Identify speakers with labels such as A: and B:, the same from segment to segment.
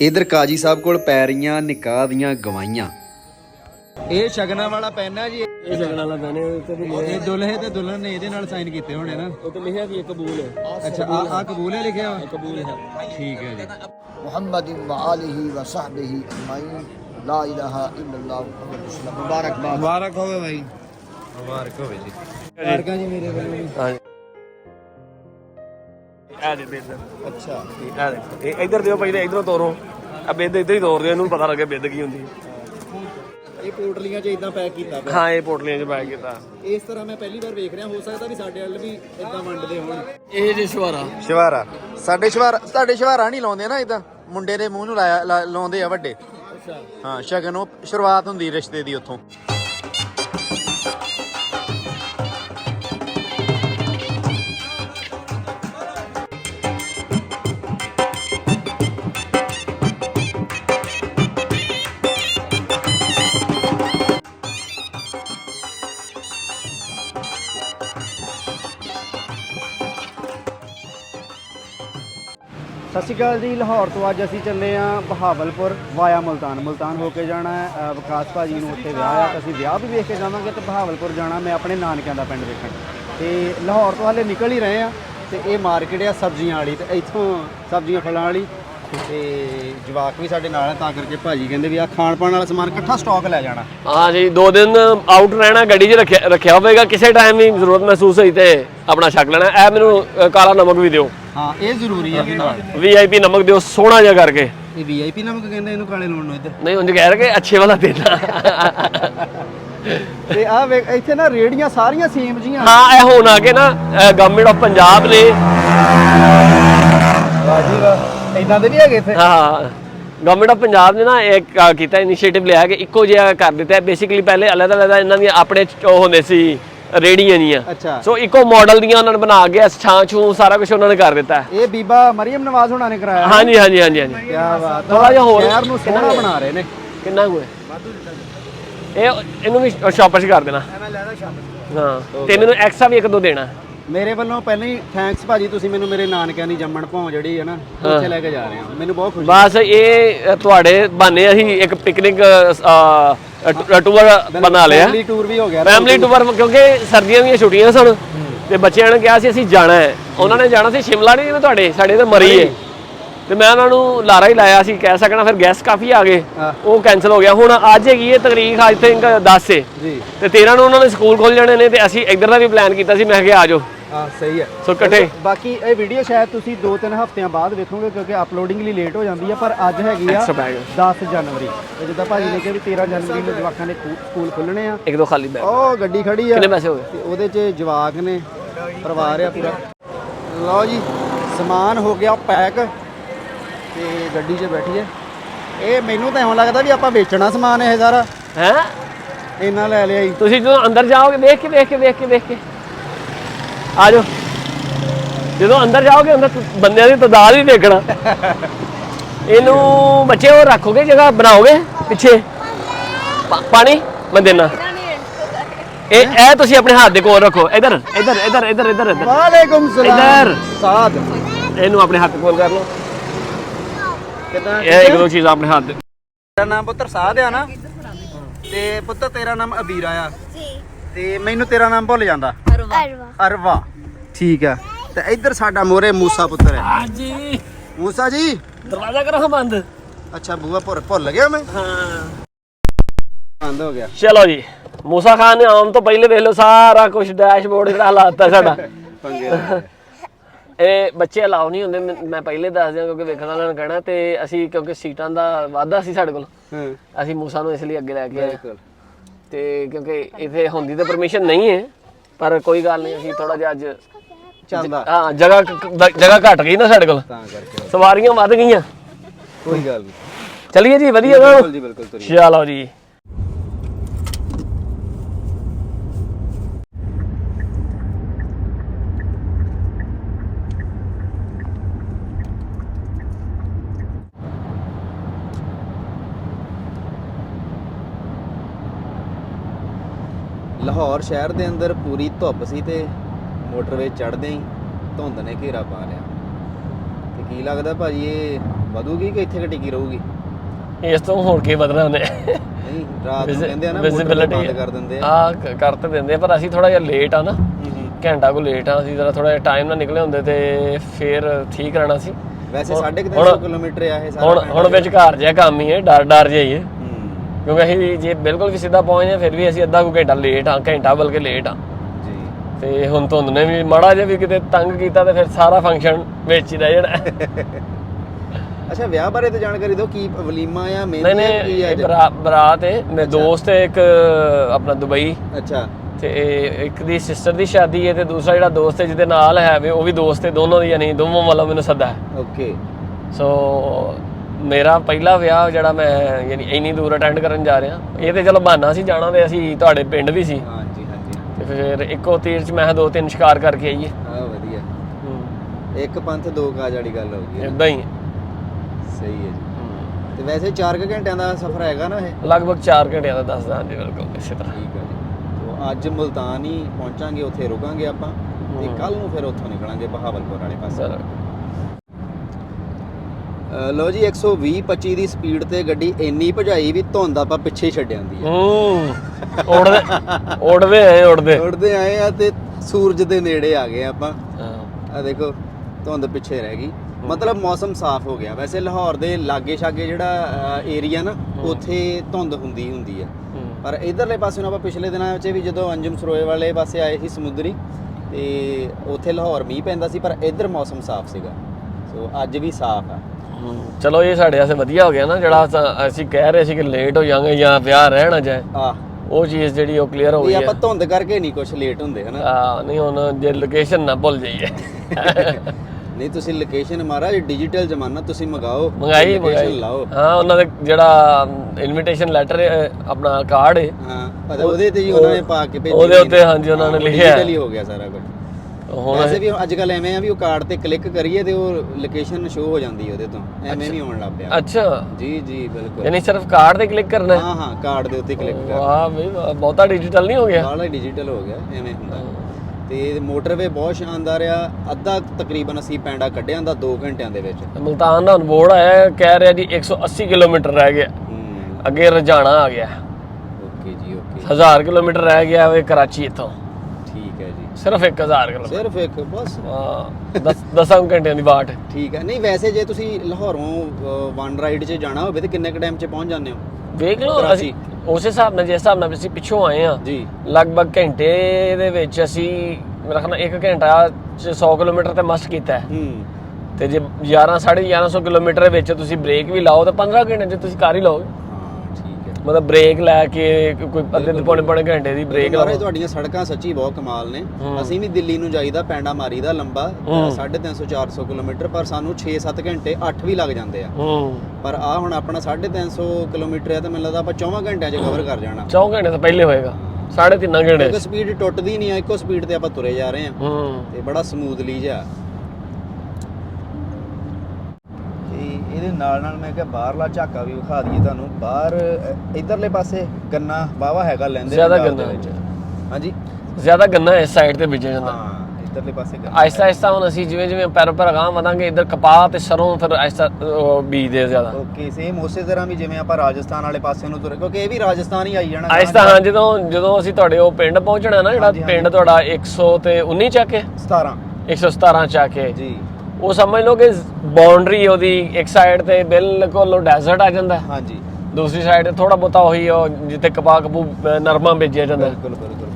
A: ਇਧਰ ਕਾਜੀ ਸਾਹਿਬ ਕੋਲ ਪੈ ਰਹੀਆਂ ਨਿਕਾਹ ਦੀਆਂ ਗਵਾਹੀਆਂ। ਇਹ ਸ਼ਗਨਾਂ ਵਾਲਾ ਪੈਨ ਜੀ।
B: ਇਹ ਸ਼ਗਨਾਂ ਵਾਲਾ ਪੈਨ ਇਹ ਤੇ
A: ਇਹ ਦੁਲਹੇ ਤੇ ਦੁਲਹਨ ਨੇ ਇਹਦੇ ਨਾਲ ਸਾਈਨ ਕੀਤੇ ਹੋਣੇ ਨਾ।
B: ਉਹ ਤੇ ਲਿਖਿਆ ਵੀ ਇਹ ਕਬੂਲ ਹੈ।
A: ਅੱਛਾ ਆ ਆ ਕਬੂਲ ਹੈ ਲਿਖਿਆ ਹੋਇਆ
B: ਕਬੂਲ ਹੈ।
A: ਠੀਕ ਹੈ ਜੀ।
C: ਮੁਹੰਮਦ ਵਾ ਆਲਿਹੀ ਵਾ ਲਾ ਇਲਾਹਾ ਇਲlallah ਮੁਹੰਮਦ ਰਸੂਲ ਮੁਬਾਰਕ
A: ਮੁਬਾਰਕ ਹੋਵੇ ਭਾਈ। ਮੁਬਾਰਕ ਹੋਵੇ ਜੀ। ਮੁਬਾਰਕਾਂ ਜੀ ਮੇਰੇ ਵੱਲੋਂ
B: ਹਾਂਜੀ। ਆ ਦੇ ਬੇਦ
A: ਅੱਛਾ।
B: ਇਹ ਆ ਦੇਖੋ ਇਹ ਇੱਧਰ ਦਿਓ ਪਹਿਲੇ ਇੱਧਰੋਂ ਤੋਰੋ। ਆ ਬੇਦ ਇੱਧਰ ਹੀ ਤੋਰਦੇ ਇਹਨੂੰ ਪਤਾ ਲੱਗੇ ਬੇਦ ਕੀ ਹੁੰਦੀ। ਹੈ।
A: ਇਹ ਪੋਟਲੀਆਂ 'ਚ ਇਦਾਂ ਪੈਕ ਕੀਤਾ ਪਿਆ।
B: ਹਾਂ ਇਹ ਪੋਟਲੀਆਂ 'ਚ ਪਾ ਕੀਤਾ।
A: ਇਸ ਤਰ੍ਹਾਂ ਮੈਂ ਪਹਿਲੀ ਵਾਰ ਵੇਖ ਰਿਹਾ ਹੋ ਸਕਦਾ ਵੀ ਸਾਡੇ ਵੱਲ ਵੀ ਇਦਾਂ ਵੰਡਦੇ ਹੋਣ।
B: ਇਹ ਜੇ ਸ਼ਵਾਰਾ
A: ਸ਼ਵਾਰਾ ਸਾਡੇ ਸ਼ਵਾਰਾ ਸਾਡੇ ਸ਼ਵਾਰਾ ਨਹੀਂ ਲਾਉਂਦੇ ਨਾ ਇਦਾਂ ਮੁੰਡੇ ਦੇ ਮੂੰਹ ਨੂੰ ਲਾਇਆ ਲਾ- ਲਾਉਂਦੇ ਆ ਵੱਡੇ।
B: ਅੱਛਾ।
A: ਹਾਂ ਸ਼ਗਨ ਉਹ ਸ਼ੁਰੂਆਤ ਹੁੰਦੀ ਰਿਸ਼ਤੇ ਦੀ ਉੱਥੋਂ। ਸ਼੍ਰੀ ਅਕਾਲ ਜੀ ਲਾਹੌਰ ਤੋਂ ਅੱਜ ਅਸੀਂ ਚੱਲੇ ਆਂ ਬਹਾਵਲਪੁਰ ਵਾਇਆ ਮੁਲਤਾਨ। ਮੁਲਤਾਨ ਹੋ ਕੇ ਜਾਣਾ ਹੈ ਅ, ਵਿਕਾਸ ਭਾਜੀ ਨੂੰ ਉੱਥੇ ਵਿਆਹ ਆ। ਅਸੀਂ ਵਿਆਹ ਵੀ ਵੇਖ ਕੇ ਜਾਵਾਂਗੇ ਤੇ ਬਹਾਵਲਪੁਰ ਜਾਣਾ ਮੈਂ ਆਪਣੇ ਨਾਨਕਿਆਂ ਦਾ ਪਿੰਡ ਵੇਖਣ। ਤੇ ਲਾਹੌਰ ਤੋਂ ਹਾਲੇ ਨਿਕਲ ਹੀ ਰਹੇ ਆ ਤੇ ਇਹ ਮਾਰਕੀਟ ਆ ਸਬਜ਼ੀਆਂ ਵਾਲੀ ਤੇ ਇੱਥੋਂ ਸਬਜ਼ੀਆਂ ਫਲਾਂ ਵਾਲੀ। ਤੇ ਜਵਾਕ ਵੀ ਸਾਡੇ ਨਾਲ ਹੈ ਤਾਂ ਕਰਕੇ ਭਾਜੀ ਕਹਿੰਦੇ ਵੀ ਆ ਖਾਣ ਪਾਣ ਵਾਲਾ ਸਮਾਨ ਇਕੱਠਾ ਸਟਾਕ ਲੈ ਜਾਣਾ।
B: ਹਾਂ ਜੀ ਦੋ ਦਿਨ ਆਊਟ ਰਹਿਣਾ ਗੱਡੀ 'ਚ ਰੱਖਿਆ ਰੱਖਿਆ ਹੋਵੇਗਾ ਕਿਸੇ ਟਾਈਮ ਵੀ ਜ਼ਰੂਰਤ ਮਹਿਸੂਸ ਹੋਈ ਤੇ ਆਪਣਾ ਛਕ ਲੈਣਾ। ਇਹ ਮੈਨੂੰ ਕਾਲਾ ਨਮਕ ਵੀ ਦਿਓ।
A: ਹਾਂ ਇਹ ਜ਼ਰੂਰੀ ਹੈ ਇਹਦੇ ਨਾਲ।
B: ਵੀਆਈਪੀ ਨਮਕ ਦਿਓ ਸੋਹਣਾ ਜਿਹਾ ਕਰਕੇ।
A: ਇਹ ਵੀਆਈਪੀ ਨਮਕ ਕਹਿੰਦੇ ਇਹਨੂੰ ਕਾਲੇ ਲੂਣ ਨੂੰ ਇੱਧਰ।
B: ਨਹੀਂ ਉਂਝ ਕਹਿ ਰਹੇ ਕਿ ਅੱਛੇ ਵਾਲਾ ਦੇਣਾ
A: ਤੇ ਆ ਵੇਖ ਇੱਥੇ ਨਾ ਰੇੜੀਆਂ ਸਾਰੀਆਂ ਸੇਮ ਜੀਆਂ
B: ਹਾਂ ਇਹ ਹੁਣ ਆ ਕੇ ਨਾ ਗਵਰਨਮੈਂਟ ਆਫ ਪੰਜਾਬ ਨੇ
A: ਵਾਜੀ ਵਾਹ ਇਦਾਂ ਦੇ ਵੀ ਹੈਗੇ ਇੱਥੇ?
B: ਹਾਂ ਗਵਰਨਮੈਂਟ ਆਫ ਪੰਜਾਬ ਨੇ ਨਾ ਇੱਕ ਕੀਤਾ ਇਨੀਸ਼ੀਏਟਿਵ ਲਿਆ ਕਿ ਇੱਕੋ ਜਿਹਾ ਕਰ ਦਿੱਤਾ। ਬੇਸਿਕਲੀ ਪਹਿਲੇ ਅਲੱਗ ਅਲੱਗ ਇਹਨਾਂ ਦੀਆਂ ਆਪਣੇ ਉਹ ਹੁੰਦੇ ਸੀ। ਰੇੜੀਆਂ ਦੀਆਂ
A: ਅੱਛਾ।
B: ਸੋ ਇੱਕੋ ਮਾਡਲ ਦੀਆਂ ਉਹਨਾਂ ਨੇ ਬਣਾ ਕੇ ਛਾਂ ਛੂ ਸਾਰਾ ਕੁਝ ਉਹਨਾਂ ਨੇ ਕਰ ਦਿੱਤਾ
A: ਇਹ ਬੀਬਾ ਮਰੀਮ ਨਵਾਜ਼ ਹੋਣਾ ਨੇ ਕਰਾਇਆ
B: ਹਾਂਜੀ ਹਾਂਜੀ ਹਾਂਜੀ ਹਾਂਜੀ।
A: ਕੀ ਬਾਤ
B: ਥੋੜ੍ਹਾ ਜਿਹਾ ਹੋਰ।
A: ਸ਼ਹਿਰ ਨੂੰ ਸੋਹਣਾ ਬਣਾ ਰਹੇ ਨੇ।
B: ਕਿੰਨਾ ਕੁ ਹੈ? ਇਹ ਇਹਨੂੰ ਵੀ ਸ਼ਾਪਰ 'ਚ ਕਰ ਦੇਣਾ। ਹਾਂ ਤੇ ਮੈਨੂੰ ਐਕਸਟਰਾ ਵੀ ਇੱਕ ਦੋ ਦੇਣਾ।
A: ਮੇਰੇ ਵੱਲੋਂ ਪਹਿਲਾਂ ਹੀ ਥੈਂਕਸ ਭਾਜੀ ਤੁਸੀਂ ਮੈਨੂੰ ਮੇਰੇ ਨਾਨਕਿਆਂ ਦੀ ਜੰਮਣ ਭੌਂ ਜਿਹੜੀ ਹੈ ਨਾ ਉੱਥੇ ਲੈ ਕੇ ਜਾ ਰਹੇ ਹੋ। ਮੈਨੂੰ ਬਹੁਤ ਖੁਸ਼ੀ
B: ਬਸ ਇਹ ਅ, ਤੁਹਾਡੇ ਬਾਨੇ ਅਸੀਂ ਇੱਕ ਪਿਕਨਿਕ ਟੂਰ ਬਣਾ ਲਿਆ।
A: ਫੈਮਿਲੀ ਟੂਰ ਵੀ ਹੋ ਗਿਆ ਨਾ।
B: ਫੈਮਿਲੀ ਟੂਰ ਕਿਉਂਕਿ ਸਰਦੀਆਂ ਦੀਆਂ ਛੁੱਟੀਆਂ ਸਨ ਤੇ ਬੱਚਿਆਂ ਨੇ ਕਿਹਾ ਸੀ ਅਸੀਂ ਜਾਣਾ ਹੈ। ਉਹਨਾਂ ਨੇ ਜਾਣਾ ਸੀ ਸ਼ਿਮਲਾ ਨਹੀਂ ਜਿਵੇਂ ਤੁਹਾਡੇ ਸਾਡੇ ਤਾਂ ਮਰੀ ਹੈ ਤੇ ਮੈਂ ਉਹਨਾਂ ਨੂੰ ਲਾਰਾ ਹੀ ਲਾਇਆ ਸੀ ਕਹਿ ਸਕਣਾ ਫਿਰ ਗੈਸਟ ਕਾਫੀ ਆ ਗਏ। ਉਹ ਕੈਨਸਲ ਹੋ ਗਿਆ। ਹੁਣ ਅੱਜ ਹੈਗੀ ਹੈ ਤਰੀਕ ਆਈ ਥਿੰਕ 10 ਹੈ
A: ਜੀ।
B: ਤੇ 13 ਨੂੰ ਉਹਨਾਂ ਨੇ ਸਕੂਲ ਖੋਲ ਜਾਣੇ ਨੇ ਤੇ ਅਸੀਂ ਇੱਧਰ ਦਾ ਵੀ ਪਲਾਨ ਕੀਤਾ ਸੀ ਮੈਂ ਕਿਹਾ ਆ ਜਾਓ।
A: ਹਾਂ ਸਹੀ ਹੈ।
B: ਸੋ ਇਕੱਠੇ।
A: ਬਾਕੀ ਇਹ ਵੀਡੀਓ ਸ਼ਾਇਦ ਤੁਸੀਂ 2-3 ਹਫ਼ਤਿਆਂ ਬਾਅਦ ਵੇਖੋਗੇ ਕਿਉਂਕਿ ਅਪਲੋਡਿੰਗ ਲਈ ਲੇਟ ਹੋ ਜਾਂਦੀ ਹੈ ਪਰ ਅੱਜ ਹੈਗੀ ਆ
B: Extra bag।
A: 10 ਜਨਵਰੀ। ਤੇ ਜਿੱਦਾਂ ਭਾਜੀ ਨੇ ਕਿਹਾ ਵੀ 13 ਜਨਵਰੀ ਨੂੰ ਜਵਾਕਾਂ ਦੇ ਖੂ- ਸਕੂਲ ਖੁੱਲਣੇ ਆ।
B: ਇੱਕ ਦੋ ਖਾਲੀ ਬੈਗ
A: ਉਹ ਗੱਡੀ ਖੜੀ ਆ।
B: ਕਿੰਨੇ ਪੈਸੇ ਹੋ ਗਏ
A: ਤੇ ਉਹਦੇ 'ਚ ਜਵਾਕ ਨੇ ਪਰਿਵਾਰ ਆ ਪੂਰਾ। ਲਓ ਜੀ ਸਮਾਨ ਹੋ ਗਿਆ ਪੈਕ ਤੇ ਗੱਡੀ 'ਚ ਬੈਠੀਏ ਇਹ ਮੈਨੂੰ ਤਾਂ ਐਂ ਲੱਗਦਾ ਵੀ ਆਪਾਂ ਵੇਚਣਾ ਸਮਾਨ ਇਹ ਸਾਰਾ।
B: ਹੈ?
A: ਇੰਨਾ ਲੈ ਲਿਆ ਜੀ।
B: ਤੁਸੀਂ ਜਦੋਂ ਅੰਦਰ ਜਾਓਗੇ ਵੇਖ ਕੇ ਵੇਖ ਕੇ ਵੇਖ ਕੇ ਵੇਖ ਕੇ। ਆ ਜਾਓ ਜਦੋਂ ਅੰਦਰ ਜਾਓਗੇ ਅੰਦਰ ਬੰਦਿਆਂ ਦੀ ਤਦਾਦ ਵੀ ਦੇਖਣਾ ਇਹਨੂੰ ਬੱਚੇ ਉਹ ਰੱਖੋਗੇ ਜਗ੍ਹਾ ਬਣਾਓਗੇ ਪਿੱਛੇ? ਪਾਣੀ? ਮੈਂ ਦੇਣਾ। ਇਹ ਇਹ ਤੁਸੀਂ ਆਪਣੇ ਹੱਥ ਦੇ ਕੋਲ ਰੱਖੋ। ਇਧਰ ਇਧਰ ਇਧਰ ਇਧਰ ਇਧਰ ਇਧਰ।
A: ਵਾਲੇਕੁਮ ਸਲਾਮ।
B: ਇੱਧਰ।
A: ਸਾਦ
B: ਇਹਨੂੰ ਆਪਣੇ ਹੱਥ ਕੋਲ ਕਰ ਲਓ।
A: ਕਿਦਾਂ?
B: ਇਹ ਇੱਕ ਦੋ ਚੀਜ਼ਾਂ ਆਪਣੇ ਹੱਥ ਦੇ
A: ਤੇਰਾ ਨਾਮ ਪੁੱਤਰ ਸਾਧ ਆ ਨਾ? ਤੇ ਪੁੱਤਰ ਤੇਰਾ ਨਾਮ ਅਬੀਰਾ ਆ। ਤੇ ਮੈਨੂੰ ਤੇਰਾ ਨਾਮ ਭੁੱਲ ਜਾਂਦਾ।
D: ਅਰਵਾ।
A: ਅਰਵਾ। ਠੀਕ ਆ ਤੇ ਇੱਧਰ ਸਾਡਾ ਮੋਰੇ ਮੂਸਾ ਪੁੱਤਰ ਹੈ।
B: ਹਾਂਜੀ
A: ਮੂਸਾ ਜੀ।
B: ਦਰਵਾਜ਼ਾ ਕਰੋ ਬੰਦ
A: ਅੱਛਾ ਬੂਆ ਭੁੱਲ ਭੁੱਲ ਗਿਆ ਮੈਂ।
B: ਹਾਂ।
A: ਬੰਦ ਹੋ ਗਿਆ।
B: ਚਲੋ ਜੀ ਮੂਸਾ ਖਾਨ ਨੇ ਆਉਣ ਤੋਂ ਪਹਿਲੇ ਵੇਖ ਲਓ ਸਾਰਾ ਕੁਝ ਡੈਸ਼ਬੋਰਡ ਜਿਹੜਾ ਹਲਾਤਾ ਸਾਡਾ। ਇਹ ਬੱਚੇ ਅਲਾਉ ਨਹੀਂ ਹੁੰਦੇ ਮੈਂ- ਪਹਿਲੇ ਦੱਸ ਦਿਆਂ ਕਿਉਂਕਿ ਵੇਖਣ ਵਾਲਿਆਂ ਨੇ ਕਹਿਣਾ ਤੇ ਅਸੀਂ ਕਿਉਂਕਿ ਸੀਟਾਂ ਦਾ ਵਾਧਾ ਸੀ ਸਾਡੇ ਕੋਲ।
A: ਹਾਂ।
B: ਅਸੀਂ ਮੂਸਾ ਨੂੰ ਇਸ ਲਈ ਅੱਗੇ ਲੈ ਕੇ ਆਏ।
A: ਬਿਲਕੁਲ।
B: ਤੇ ਕਿਉਂਕਿ ਇਥੇ ਹੁੰਦੀ ਤਾਂ ਪਰਮਿਸ਼ਨ ਨਹੀਂ ਹੈ ਪਰ ਕੋਈ ਗੱਲ ਨਹੀਂ ਅਸੀਂ ਥੋੜਾ ਜਿਹਾ ਅੱਜ
A: ਚੱਲਦਾ।
B: ਹਾਂ ਜਗ੍ਹਾ ਜਗ੍ਹਾ ਘਟ ਗਈ ਨਾ ਸਾਡੇ ਕੋਲ।
A: ਤਾਂ ਕਰਕੇ।
B: ਸਵਾਰੀਆਂ ਵੱਧ ਗਈਆਂ।
A: ਕੋਈ ਗੱਲ ਨਹੀਂ।
B: ਚਲਿਏ ਜੀ ਵਧੀਆ
A: ਬਿਲਕੁਲ ਜੀ ਬਿਲਕੁਲ
B: ਚਲੋ ਜੀ।
A: ਲਾਹੌਰ ਸ਼ਹਿਰ ਦੇ ਅੰਦਰ ਪੂਰੀ ਧੁੱਪ ਸੀ ਤੇ ਮੋਟਰਵੇ ਚੜਦੇ ਹੀ ਧੁੰਦ ਨੇ ਘੇਰਾ ਪਾ ਲਿਆ। ਤੇ ਕੀ ਲੱਗਦਾ ਭਾਜੀ ਇਹ ਵਧੂਗੀ ਕਿ ਇੱਥੇ ਟਿਕੀ ਰਹੂਗੀ?
B: ਇਸ ਤੋਂ ਹੋਰ ਕੀ ਬਦਲਣਾ ਉਹਨੇ?
A: ਨਹੀਂ ਰਾਤ ਨੂੰ ਕਹਿੰਦੇ ਆ ਨਾ
B: ਵਿਜ਼ਿਬਿਲਿਟੀ
A: ਬੰਦ ਕਰ ਦਿੰਦੇ ਆ।
B: ਆ ਕਰ ਤੇ ਦਿੰਦੇ ਪਰ ਅਸੀਂ ਥੋੜਾ ਜਿਹਾ ਲੇਟ ਆ ਨਾ। ਘੰਟਾ ਕੋ ਲੇਟ ਆ ਅਸੀਂ ਜਰਾ ਥੋੜਾ ਜਿਹਾ ਟਾਈਮ ਨਾਲ ਨਿਕਲੇ ਹੁੰਦੇ ਤੇ ਫਿਰ ਠੀਕ ਰਹਿਣਾ ਸੀ।
A: ਵੈਸੇ
B: ਹੁਣ-
A: 350 ਕਿਲੋਮੀਟਰ ਆ ਇਹ ਸਾਰਾ
B: ਹੁਣ। ਹੁਣ ਵਿੱਚ। ਘਰ ਜਿਹਾ ਕੰਮ ਹੀ ਹੈ ਡਰ ਡਰ ਜਿਹਾ ਹੈ ਹੂੰ। ਕਿਉਂਕਿ ਅਸੀਂ ਜੇ ਬਿਲਕੁਲ ਵੀ ਸਿੱਧਾ ਪਹੁੰਚੇ ਫਿਰ ਵੀ ਅਸੀਂ ਅੱਧਾ ਕੁ ਘੰਟਾ ਲੇਟ ਆ ਘੰਟਾ ਬਲਕਿ ਲੇਟ ਆ
A: ਜੀ।
B: ਤੇ ਹੁਣ ਧੁੰਦ ਨੇ ਵੀ ਮਾੜਾ ਜਿਹਾ ਵੀ ਕਿਤੇ ਤੰਗ ਕੀਤਾ ਤੇ ਫਿਰ ਸਾਰਾ ਫੰਕਸ਼ਨ ਵਿੱਚ ਹੀ ਰਹਿ ਜਾਣਾ।
A: ਅੱਛਾ ਵਿਆਹ ਬਾਰੇ ਤੇ ਜਾਣਕਾਰੀ ਦਿਓ ਕੀ ਵਲੀਮਾ ਆ
B: ਨਹੀਂ
A: ਮਹਿੰਦੀ ਆ, ਕੀ
B: ਨਹੀਂ
A: ਆ ਅੱਜ?
B: ਬਰਾ- ਬਰਾਤ ਹੈ ਮੇਰੇ ਦੋਸਤ ਹੈ ਇੱਕ ਆਪਣਾ ਦੁਬਈ।
A: ਅੱਛਾ।
B: ਤੇ ਇੱਕ ਦੀ ਸਿਸਟਰ ਦੀ ਸ਼ਾਦੀ ਹੈ ਤੇ ਦੂਸਰਾ ਜਿਹੜਾ ਦੋਸਤ ਹੈ ਜਿਹਦੇ ਨਾਲ ਹੈ ਵੀ ਉਹ ਵੀ ਦੋਸਤ ਹੈ ਦੋਨੋਂ ਦੀ ਯਾਨੀ ਦੋਵਾਂ ਵੱਲੋਂ ਮੈਨੂੰ ਸੱਦਾ ਹੈ।
A: ਓਕੇ।
B: ਸੋ ਮੇਰਾ ਪਹਿਲਾ ਵਿਆਹ ਜਿਹੜਾ ਮੈਂ ਯਾਨੀ ਇੰਨੀ ਦੂਰ ਅਟੈਂਡ ਕਰਨ ਜਾ ਰਿਹਾ ਇਹ ਤੇ ਚਲੋ ਬਹਾਨਾ ਸੀ ਜਾਣਾ ਤੇ ਅਸੀਂ ਤੁਹਾਡੇ ਪਿੰਡ ਵੀ ਸੀ।
A: ਹਾਂਜੀ ਹਾਂਜੀ।
B: ਤੇ ਫਿਰ ਇੱਕੋ ਤੀਰ ਚ ਮੈਂ ਦੋ ਤਿੰਨ ਸ਼ਿਕਾਰ ਕਰਕੇ ਆਈਏ।
A: ਆ ਵਧੀਆ। ਇੱਕ ਪੰਥ ਦੋ ਕਾਜ ਵਾਲੀ ਗੱਲ ਹੋ ਗਈ।
B: ਇਦਾਂ ਹੀ। ਹੈ।
A: ਸਹੀ ਹੈ ਜੀ। ਤੇ ਵੈਸੇ 4 ਘੰਟਿਆਂ ਦਾ ਸਫ਼ਰ ਹੈਗਾ ਨਾ ਇਹ?
B: ਲਗਭਗ 4 ਘੰਟਿਆਂ ਦਾ ਦੱਸਦਾ ਹਾਂਜੀ ਬਿਲਕੁਲ ਇਸੇ ਤਰ੍ਹਾਂ।
A: ਠੀਕ ਹੈ ਜੀ। ਤੋਂ ਅੱਜ ਮੁਲਤਾਨ ਹੀ ਪਹੁੰਚਾਂਗੇ ਉੱਥੇ ਰੁਕਾਂਗੇ ਆਪਾਂ। ਤੇ ਕੱਲ ਨੂੰ ਫਿਰ ਉੱਥੋਂ ਨਿਕਲਾਂਗੇ ਬਹਾਵਲਪੁਰ ਵਾਲੇ ਪਾਸੇ। ਲਓ ਜੀ 120 25 ਦੀ ਸਪੀਡ ਤੇ ਗੱਡੀ ਇੰਨੀ ਭਜਾਈ ਵੀ ਧੁੰਦ ਆਪਾਂ ਪਿੱਛੇ ਛੱਡ ਜਾਂਦੀ ਹੈ।
B: ਹੂੰ ਉੜਦੇ ਉੜਦੇ ਆਏ ਉੜਦੇ।
A: ਉੜਦੇ ਆਏ ਆ ਤੇ ਸੂਰਜ ਦੇ ਨੇੜੇ ਆ ਗਏ ਆਪਾਂ। ਆ ਦੇਖੋ ਧੁੰਦ ਪਿੱਛੇ ਰਹਿ ਗਈ। ਮਤਲਬ ਮੌਸਮ ਸਾਫ਼ ਹੋ ਗਿਆ। ਵੈਸੇ ਲਾਹੌਰ ਦੇ ਲਾਗੇ ਛਾਗੇ ਜਿਹੜਾ ਏਰੀਆ ਨਾ ਉੱਥੇ ਧੁੰਦ ਹੁੰਦੀ ਹੁੰਦੀ ਆ
B: ਹੂੰ।
A: ਪਰ ਇਧਰਲੇ ਪਾਸੇ ਨੂੰ ਆਪਾਂ ਪਿਛਲੇ ਦਿਨਾਂ ਵਿੱਚ ਵੀ ਜਦੋਂ ਅੰਜਮ ਸਰੋਏ ਵਾਲੇ ਪਾਸੇ ਆਏ ਸੀ ਸਮੁੰਦਰੀ ਤੇ ਉੱਥੇ ਲਾਹੌਰ ਮੀਂਹ ਪੈਂਦਾ ਸੀ ਪਰ ਇਧਰ ਮੌਸਮ ਸਾਫ਼ ਸੀਗਾ। ਸੋ ਅੱਜ ਵੀ ਸਾਫ਼ ਆ।
B: ਚਲੋ ਇਹ ਸਾਡੇ ਵਾਸਤੇ ਵਧੀਆ ਹੋ ਗਿਆ ਨਾ ਜਿਹੜਾ ਅਸਾਂ- ਅਸੀਂ ਕਹਿ ਰਹੇ ਸੀ ਕਿ ਲੇਟ ਹੋ ਜਾਵਾਂਗੇ ਜਾਂ ਵਿਆਹ ਰਹਿ ਨਾ ਜਾਏ
A: ਆ
B: ਉਹ ਚੀਜ਼ ਜਿਹੜੀ ਉਹ ਕਲੀਅਰ ਹੋ ਗਈ ਹੈ।
A: ਆਪਾਂ ਧੁੰਦ ਕਰਕੇ ਨਹੀਂ ਕੁਝ ਲੇਟ ਹੁੰਦੇ ਹਨਾ?
B: ਆ ਨਹੀਂ ਹੁਣ ਜੇ ਲੋਕੇਸ਼ਨ ਨਾ ਭੁੱਲ ਜਾਈਏ।
A: ਨਹੀਂ ਤੁਸੀਂ ਲੋਕੇਸ਼ਨ ਮਾਰਾ ਇਹ ਡਿਜੀਟਲ ਜ਼ਮਾਨਾ ਤੁਸੀਂ ਮੰਗਾਓ
B: ਮੰਗਾਈ
A: location
B: ਮੰਗਾਈ।
A: ਲਾਓ।
B: ਹਾਂ ਉਹਨਾਂ ਦੇ ਜਿਹੜਾ ਇਨਵੀਟੇਸ਼ਨ ਲੈਟਰ ਆਪਣਾ ਕਾਰਡ ਹੈ
A: ਹਾਂ ਪਤਾ ਉਹਦੇ ਤੇ ਜੀ ਉਹਨਾਂ ਨੇ ਪਾ ਕੇ ਭੇਜੀ
B: ਉਹਦੇ ਉੱਤੇ ਹਾਂਜੀ ਉਹਨਾਂ ਨੇ
A: ਹਾਂ,
B: ਲਿਖਿਆ।
A: digital ਹੀ ਹੋ ਗਿਆ ਸਾਰਾ ਕੁਝ
B: ਹੁਣ
A: ਵੈਸੇ ਵੀ ਅੱਜ ਕੱਲ ਐਵੇਂ ਆ ਵੀ ਉਹ ਕਾਰਡ ਤੇ ਕਲਿੱਕ ਕਰੀਏ ਤੇ ਉਹ ਲੋਕੇਸ਼ਨ ਸ਼ੋ ਹੋ ਜਾਂਦੀ ਉਹਦੇ ਤੋਂ। ਐਵੇਂ ਵੀ ਹੋਣ ਲੱਗ ਪਿਆ।
B: ਅੱਛਾ।
A: ਜੀ ਜੀ ਬਿਲਕੁਲ।
B: ਯਾਨੀ ਸਿਰਫ ਕਾਰਡ ਤੇ ਕਲਿੱਕ ਕਰਨਾ ਹੈ?
A: ਹਾਂ ਹਾਂ ਕਾਰਡ ਦੇ ਉੱਤੇ ਕਲਿੱਕ ਕਰ।
B: ਵਾਹ ਬਈ ਬਹੁਤਾ ਡਿਜੀਟਲ ਨਹੀਂ ਹੋ ਗਿਆ?
A: ਸਾਰਾ ਡਿਜੀਟਲ ਹੋ ਗਿਆ ਐਵੇਂ ਹੁੰਦਾ। ਤੇ ਮੋਟਰਵੇ ਬਹੁਤ ਸ਼ਾਨਦਾਰ ਆ। ਅੱਧਾ ਤਕਰੀਬਨ ਅਸੀਂ ਪੈਂਡਾ ਕੱਢਿਆ ਹੁੰਦਾ 2 ਘੰਟਿਆਂ ਦੇ ਵਿੱਚ।
B: ਮਲਤਾਨ ਦਾ ਬੋਰਡ ਆਇਆ ਕਹਿ ਰਿਹਾ ਜੀ 180 ਕਿਲੋਮੀਟਰ ਰਹਿ ਗਿਆ। ਅੱਗੇ ਰਜਾਣਾ ਆ ਗਿਆ।
A: ਓਕੇ ਜੀ ਓਕੇ।
B: 1000 ਕਿਲੋਮੀਟਰ ਰਹਿ ਗਿਆ ਵੇ ਕਰਾਚੀ ਇੱਥੋਂ। ਸਿਰਫ 1000 ਕਿਲੋਮੀਟਰ।
A: ਸਿਰਫ ਇੱਕ ਬਸ।
B: ਹਾਂ 10 10 ਘੰਟਿਆਂ ਦੀ ਬਾਟ
A: ਠੀਕ ਹੈ। ਨਹੀਂ ਵੈਸੇ ਜੇ ਤੁਸੀਂ ਲਾਹੌਰੋਂ ਵਨ ਰਾਈਡ 'ਚ ਜਾਣਾ ਹੋਵੇ ਤੇ ਕਿੰਨੇ ਕ ਟਾਈਮ 'ਚ ਪਹੁੰਚ ਜਾਂਦੇ ਹੋ?
B: ਵੇਖ ਲਓ। ਅਸੀਂ ਉਸ ਹਿਸਾਬ ਨਾਲ ਜਿਸ ਹਿਸਾਬ ਨਾਲ ਅਸੀਂ ਪਿੱਛੋਂ ਆਏ ਆ
A: ਜੀ।
B: ਲਗਭਗ ਘੰਟੇ ਦੇ ਵਿੱਚ ਅਸੀਂ ਮੇਰਾ ਖਿਆਲ ਨਾਲ 1 ਘੰਟਾ ਚ 100 ਕਿਲੋਮੀਟਰ ਤੇ ਮਸਟ ਕੀਤਾ ਹੈ।
A: ਹੂੰ।
B: ਤੇ ਜੇ 11 1150 ਕਿਲੋਮੀਟਰ ਵਿੱਚ ਤੁਸੀਂ ਬ੍ਰੇਕ ਵੀ ਲਾਓ ਤਾਂ 15 ਘੰਟੇ ਚ ਤੁਸੀਂ ਕਰ ਹੀ ਲਓਗੇ। ਮਤਲਬ ਬ੍ਰੇਕ ਲੈ ਕੇ ਕੋਈ ਅੱਧੇ ਤੋਂ ਪੌਣੇ ਪੌਣੇ ਘੰਟੇ ਦੀ ਬ੍ਰੇਕ
A: ਮਾਰੇ
B: ਲਾਓ।
A: ਤੁਹਾਡੀਆਂ ਸੜਕਾਂ ਸੱਚੀ ਬਹੁਤ ਕਮਾਲ ਨੇ। ਅਸੀਂ ਵੀ ਦਿੱਲੀ ਨੂੰ ਜਾਈਦਾ ਪੈਂਡਾ ਮਾਰੀ ਦਾ ਲੰਬਾ
B: ਹੂੰ।
A: 350 400 ਕਿਲੋਮੀਟਰ ਪਰ ਸਾਨੂੰ 6-7 ਘੰਟੇ 8 ਵੀ ਲੱਗ ਜਾਂਦੇ ਆ। ਪਰ ਆ ਹੁਣ ਆਪਣਾ 350 ਕਿਲੋਮੀਟਰ ਹੈ ਤਾਂ ਮੈਨੂੰ ਲੱਗਦਾ ਆਪਾਂ 4 ਘੰਟਿਆਂ 'ਚ ਕਵਰ ਕਰ ਜਾਣਾ।
B: 4 ਘੰਟੇ ਤੋਂ ਪਹਿਲੇ ਹੋਏਗਾ। ਸਾਢੇ ਘੰਟੇ
A: ਕਿਉਂਕਿ ਸਪੀਡ ਟੁੱਟਦੀ ਨਹੀਂ ਆ ਇੱਕੋ ਸਪੀਡ ਤੇ ਆਪਾਂ ਤੁਰੇ ਜਾ ਰਹੇ ਆ।
B: ਹੂੰ।
A: ਤੇ ਬੜਾ ਸਮੂਥਲੀ ਜਿਹਾ ਤੇ ਇਹਦੇ ਨਾਲ ਨਾਲ ਮੈਂ ਕਿਹਾ ਬਾਹਰਲਾ ਝਾਕਾ ਵੀ ਵਿਖਾ ਦਈਏ ਤੁਹਾਨੂੰ। ਬਾਹਰ ਇਧਰਲੇ ਪਾਸੇ ਗੰਨਾ ਵਾਵਾ ਹੈਗਾ ਲੈਂਦੇ
B: ਜ਼ਿਆਦਾ ਗੰਨਾ।
A: ਵਿੱਚ। ਹਾਂਜੀ?
B: ਜ਼ਿਆਦਾ ਗੰਨਾ ਇਸ ਸਾਈਡ ਤੇ ਬੀਜਿਆ ਜਾਂਦਾ।
A: ਹਾਂ ਇਧਰਲੇ ਪਾਸੇ ਗੰਨਾ।
B: ਆਹਿਸਤਾ ਆਹਿਸਤਾ ਹੁਣ ਅਸੀਂ ਜਿਵੇਂ ਜਿਵੇਂ ਪੈਰ ਪਰ ਅਗਾਂਹ ਵਧਾਂਗੇ ਇੱਧਰ ਕਪਾਹ ਤੇ ਸਰੋਂ ਫਿਰ ਉਹ ਬੀਜਦੇ ਜ਼ਿਆਦਾ।
A: ਓਕੇ ਸੇਮ ਉਸੇ ਤਰ੍ਹਾਂ ਵੀ ਜਿਵੇਂ ਆਪਾਂ ਰਾਜਸਥਾਨ ਵਾਲੇ ਪਾਸੇ ਨੂੰ ਤੁਰੇ ਕਿਉਂਕਿ ਇਹ ਵੀ ਰਾਜਸਥਾਨ ਹੀ ਆਈ ਜਾਣਾ
B: ਹਾਂ ਜਦੋਂ ਜਦੋਂ ਅਸੀਂ ਤੁਹਾਡੇ ਉਹ ਪਿੰਡ ਪਹੁੰਚਣਾ ਨਾ ਜਿਹੜਾ। ਪਿੰਡ ਤੁਹਾਡਾ 100 ਤੇ 19 ਚੱਕ ਹੈ
A: 17
B: 117 ਚੱਕ
A: ਜੀ।
B: ਉਹ ਸਮਝ ਲਓ ਕਿ ਬਾਉਂਡਰੀ ਉਹਦੀ ਇੱਕ ਸਾਈਡ ਤੇ ਬਿਲਕੁਲ ਡੈਜ਼ਰਟ ਆ ਜਾਂਦਾ।
A: ਹਾਂਜੀ
B: ਦੂਸਰੀ ਸਾਈਡ ਤੇ ਥੋੜਾ ਬਹੁਤਾ ਉਹੀ ਉਹ ਜਿੱਥੇ ਕਪਾਹ ਕਪੂ ਨਰਮਾ ਬੀਜਿਆ ਜਾਂਦਾ।
A: ਬਿਲਕੁਲ ਬਿਲਕੁਲ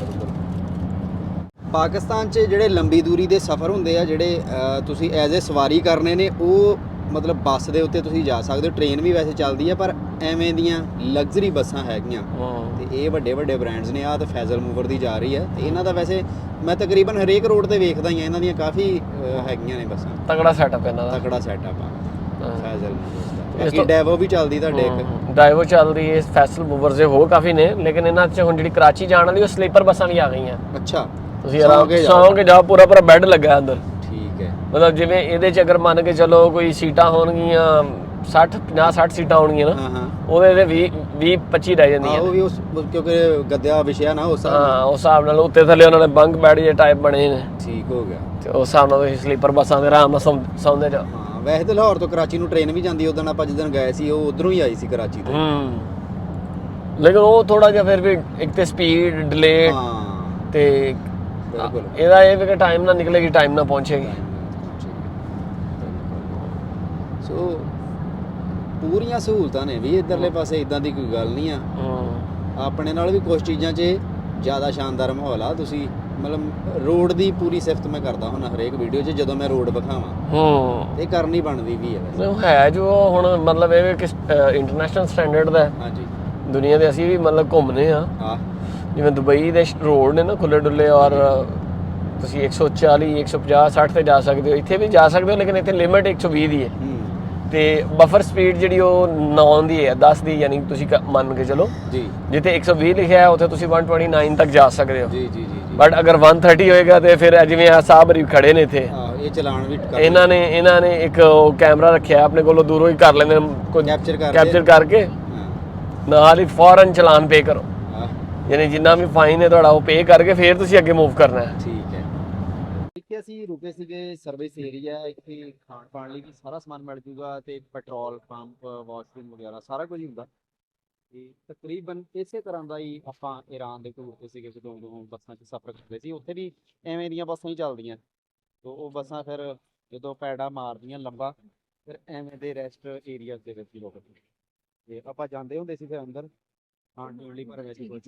A: ਪਾਕਿਸਤਾਨ 'ਚ ਜਿਹੜੇ ਲੰਬੀ ਦੂਰੀ ਦੇ ਸਫ਼ਰ ਹੁੰਦੇ ਆ ਜਿਹੜੇ ਤੁਸੀਂ ਐਜ਼ ਅ ਸਵਾਰੀ ਕਰਨੇ ਨੇ ਉਹ ਮਤਲਬ ਬੱਸ ਦੇ ਉੱਤੇ ਤੁਸੀਂ ਜਾ ਸਕਦੇ ਹੋ। ਟ੍ਰੇਨ ਵੀ ਵੈਸੇ ਚੱਲਦੀ ਆ ਪਰ ਐਵੇਂ ਦੀਆਂ ਲਗਜ਼ਰੀ ਬੱਸਾਂ ਹੈਗੀਆਂ।
B: ਹੂੰ।
A: ਤੇ ਇਹ ਵੱਡੇ ਵੱਡੇ ਬ੍ਰਾਂਡਸ ਨੇ ਆ ਤੇ ਫੈਜ਼ਲ ਮੂਵਰ ਦੀ ਜਾ ਰਹੀ ਆ। ਤੇ ਇਹਨਾਂ ਦਾ ਵੈਸੇ ਮੈਂ ਤਕਰੀਬਨ ਹਰੇਕ ਰੋਡ ਤੇ ਵੇਖਦਾ ਹੀ ਆ ਇਹਨਾਂ ਦੀਆਂ ਕਾਫੀ ਹੈਗੀਆਂ ਨੇ ਬੱਸਾਂ।
B: ਤਗੜਾ ਸੈਟਅਪ ਇਹਨਾਂ ਦਾ।
A: ਤਕੜਾ ਸੈਟਅਪ ਆ।
B: ਹਾਂ।
A: ਫੈਜ਼ਲ ਬਾਕੀ ਡੈਵੋ ਵੀ ਚੱਲਦੀ ਤੁਹਾਡੇ ਇੱਕ।
B: ਡਰਾਈਵਰ ਚੱਲ ਰਹੀ ਹੈ ਫੈਸਲ ਮੂਵਰਸ ਦੇ ਹੋਰ ਕਾਫੀ ਨੇ ਲੇਕਿਨ ਇਹਨਾਂ 'ਚ ਹੁਣ ਜਿਹੜੀ ਕਰਾਚੀ ਜਾਣ ਵਾਲੀ ਉਹ ਸਲੀਪਰ ਬੱਸਾਂ ਵੀ ਆ ਗਈਆਂ।
A: ਅੱਛਾ।
B: ਤੁਸੀਂ ਆਰਾਮ। ਸੌਂ ਕੇ ਜਾਓ। ਪੂਰਾ ਪੂਰਾ ਬੈੱਡ ਲੱਗਾ ਅੰਦਰ।
A: ਹੈ
B: ਮਤਲਬ ਜਿਵੇਂ ਇਹਦੇ 'ਚ ਅਗਰ ਮੰਨ ਕੇ ਚੱਲੋ ਕੋਈ ਸੀਟਾਂ ਹੋਣਗੀਆਂ 60 50 60 ਸੀਟਾਂ ਹੋਣਗੀਆਂ ਨਾ
A: ਹਾਂ ਹਾਂ।
B: ਉਹਦੇ ਤੇ 20 20 25 ਰਹਿ
A: ਹਾਂ
B: ਜਾਂਦੀਆਂ
A: ਉਹ ਵੀ ਉਸ ਕਿਉਂਕਿ ਗੱਦਿਆ ਵਿਸ਼ਿਆ ਨਾ ਉਸ ਹਿਸਾਬ।
B: ਹਾਂ ਉਸ ਹਿਸਾਬ ਨਾਲ ਉੱਤੇ ਥੱਲੇ ਉਹਨਾਂ ਨੇ ਬੰਕ ਬੈੱਡ ਜੇ ਟਾਈਪ ਬਣੇ ਨੇ।
A: ਠੀਕ ਹੋ ਗਿਆ।
B: ਤੇ ਉਸ ਹਿਸਾਬ ਨਾਲ ਤੁਸੀਂ ਸਲੀਪਰ ਬੱਸਾਂ ਦੇ ਆਰਾਮ ਨਾਲ ਸੌਂ- ਸੌਂਦੇ ਜਾਓ।
A: ਹਾਂ ਵੈਸੇ ਤਾਂ ਲਾਹੌਰ ਤੋਂ ਕਰਾਚੀ ਨੂੰ ਟ੍ਰੇਨ ਵੀ ਜਾਂਦੀ ਉਦੋਂ ਆਪਾਂ ਜਿੱਦਣ ਗਏ ਸੀ ਉਹ ਉਧਰੋਂ ਹੀ ਆਈ ਸੀ ਕਰਾਚੀ ਤੋਂ।
B: ਹੂੰ। ਲੇਕਿਨ ਉਹ ਥੋੜਾ ਜਿਹਾ ਫਿਰ ਵੀ ਇੱਕ ਤੇ ਸਪੀਡ ਡਿਲੇ
A: ਹਾਂ।
B: ਤੇ
A: ਬਿਲਕੁਲ।
B: ਇਹਦਾ ਇਹ ਵੀ ਕਿ ਟਾਈਮ ਨਾਲ ਨਿਕਲੇਗੀ ਟਾਈਮ ਨਾਲ ਪਹੁੰਚੇਗੀ।
A: ਸੋ ਪੂਰੀਆਂ ਸਹੂਲਤਾਂ ਨੇ ਵੀ ਇਧਰਲੇ ਪਾਸੇ ਇਦਾਂ ਦੀ ਕੋਈ ਗੱਲ ਨਹੀਂ ਆ।
B: ਹੂੰ।
A: ਆਪਣੇ ਨਾਲ ਵੀ ਕੁਝ ਚੀਜ਼ਾਂ 'ਚ ਜ਼ਿਆਦਾ ਸ਼ਾਨਦਾਰ ਮਾਹੌਲ ਆ। ਤੁਸੀਂ ਮਤਲਬ ਰੋਡ ਦੀ ਪੂਰੀ ਸਿਫਤ ਮੈਂ ਕਰਦਾ ਹੁਣ ਹਰੇਕ ਵੀਡੀਓ 'ਚ ਜਦੋਂ ਮੈਂ ਰੋਡ ਵਿਖਾਵਾਂ।
B: ਹੂੰ।
A: ਇਹ ਕਰਨੀ ਬਣਦੀ ਵੀ ਹੈ ਵੈਸੇ।
B: ਉਹ ਹੈ ਜੋ ਹੁਣ ਮਤਲਬ ਇਹ ਕਿ ਇੰਟਰਨੈਸ਼ਨਲ ਸਟੈਂਡਰਡ ਦਾ ਹੈ।
A: ਹਾਂਜੀ।
B: ਦੁਨੀਆ ਦੇ ਅਸੀਂ ਵੀ ਮਤਲਬ ਘੁੰਮਨੇ ਆ
A: ਆ
B: ਜਿਵੇਂ ਦੁਬਈ ਦੇ ਰੋਡ ਨੇ ਨਾ ਖੁੱਲੇ ਡੁੱਲੇ ਔਰ ਤੁਸੀਂ 140 150 60 ਤੇ ਜਾ ਸਕਦੇ ਹੋ। ਇੱਥੇ ਵੀ ਜਾ ਸਕਦੇ ਹੋ ਲੇਕਿਨ ਇੱਥੇ ਲਿਮਿਟ 120 ਦੀ ਹੈ।
A: ਹੂੰ।
B: ਤੇ ਬਫਰ ਸਪੀਡ ਜਿਹੜੀ ਉਹ 9 ਦੀ ਹੈ 10 ਦੀ ਯਾਨੀ ਤੁਸੀਂ ਮੰਨ ਕੇ ਚਲੋ।
A: ਜੀ।
B: ਜਿੱਥੇ 120 ਲਿਖਿਆ ਹੈ ਉੱਥੇ ਤੁਸੀਂ 129 ਤੱਕ ਜਾ ਸਕਦੇ ਹੋ।
A: ਜੀ ਜੀ ਜੀ
B: ਬਟ ਅਗਰ 130 ਹੋਏਗਾ ਤੇ ਫਿਰ ਜਿਵੇਂ ਆ ਸਾਹਬਰੀ ਖੜੇ ਨੇ ਇੱਥੇ।
A: ਆ ਇਹ ਚਲਾਨ ਵੀ ਕਰ
B: ਇਹਨਾਂ ਨੇ ਇਹਨਾਂ ਨੇ ਇੱਕ ਕੈਮਰਾ ਰੱਖਿਆ ਆਪਣੇ ਕੋਲੋਂ ਦੂਰੋਂ ਹੀ ਕਰ ਲੈਂਦੇ ਕੋਈ
A: ਕੈਪਚਰ ਕਰਦੇ
B: ਕੈਪਚਰ ਕਰਕੇ।
A: ਹਾਂ।
B: ਨਾਲ ਹੀ ਫੌਰਨ ਚਲਾਨ ਪੇ ਕਰੋ। ਯਾਨੀ ਜਿੰਨਾ ਵੀ ਫਾਈਨ ਹੈ ਤੁਹਾਡਾ ਉਹ ਪੇ ਕਰਕੇ ਫਿਰ ਤੁਸੀਂ ਅੱਗੇ ਮੂਵ ਕਰਨਾ ਹੈ।
A: ਠੀਕ। ਹੈ ਅਸੀਂ ਰੁਕੇ ਸੀਗੇ ਸਰਵਿਸ ਏਰੀਆ ਇੱਥੇ ਖਾਣ ਪਾਣ ਲਈ ਵੀ ਸਾਰਾ ਸਮਾਨ ਮਿਲ ਜੂਗਾ ਤੇ ਪੈਟਰੋਲ ਪੰਪ ਵਾਸ਼ਰੂਮ ਵਗੈਰਾ ਸਾਰਾ ਕੁਝ ਹੁੰਦਾ। ਤੇ ਤਕਰੀਬਨ ਇਸੇ ਤਰ੍ਹਾਂ ਦਾ ਹੀ ਆਪਾਂ ਈਰਾਨ ਦੇ ਟੂਰ ਤੇ ਸੀਗੇ ਜਦੋਂ ਉਦੋਂ ਬੱਸਾਂ 'ਚ ਸਫ਼ਰ ਕਰਦੇ ਸੀ। ਉੱਥੇ ਵੀ ਐਵੇਂ ਦੀਆਂ ਬੱਸਾਂ ਹੀ ਚੱਲਦੀਆਂ। ਤੇ ਉਹ ਬੱਸਾਂ ਫਿਰ ਜਦੋਂ ਪੈੜਾ ਮਾਰਦੀਆਂ ਲੰਬਾ ਫਿਰ ਐਵੇਂ ਦੇ ਰੈਸਟ ਏਰੀਆਜ਼ ਦੇ ਵਿੱਚ ਹੀ ਰੁਕਦੀਆਂ ਤੇ ਆਪਾਂ ਜਾਂਦੇ ਹੁੰਦੇ ਸੀ ਫਿਰ ਅੰਦਰ ਖਾਣ ਪੀਣ ਲਈ ਪਰ ਵੈਸੇ ਕੁਝ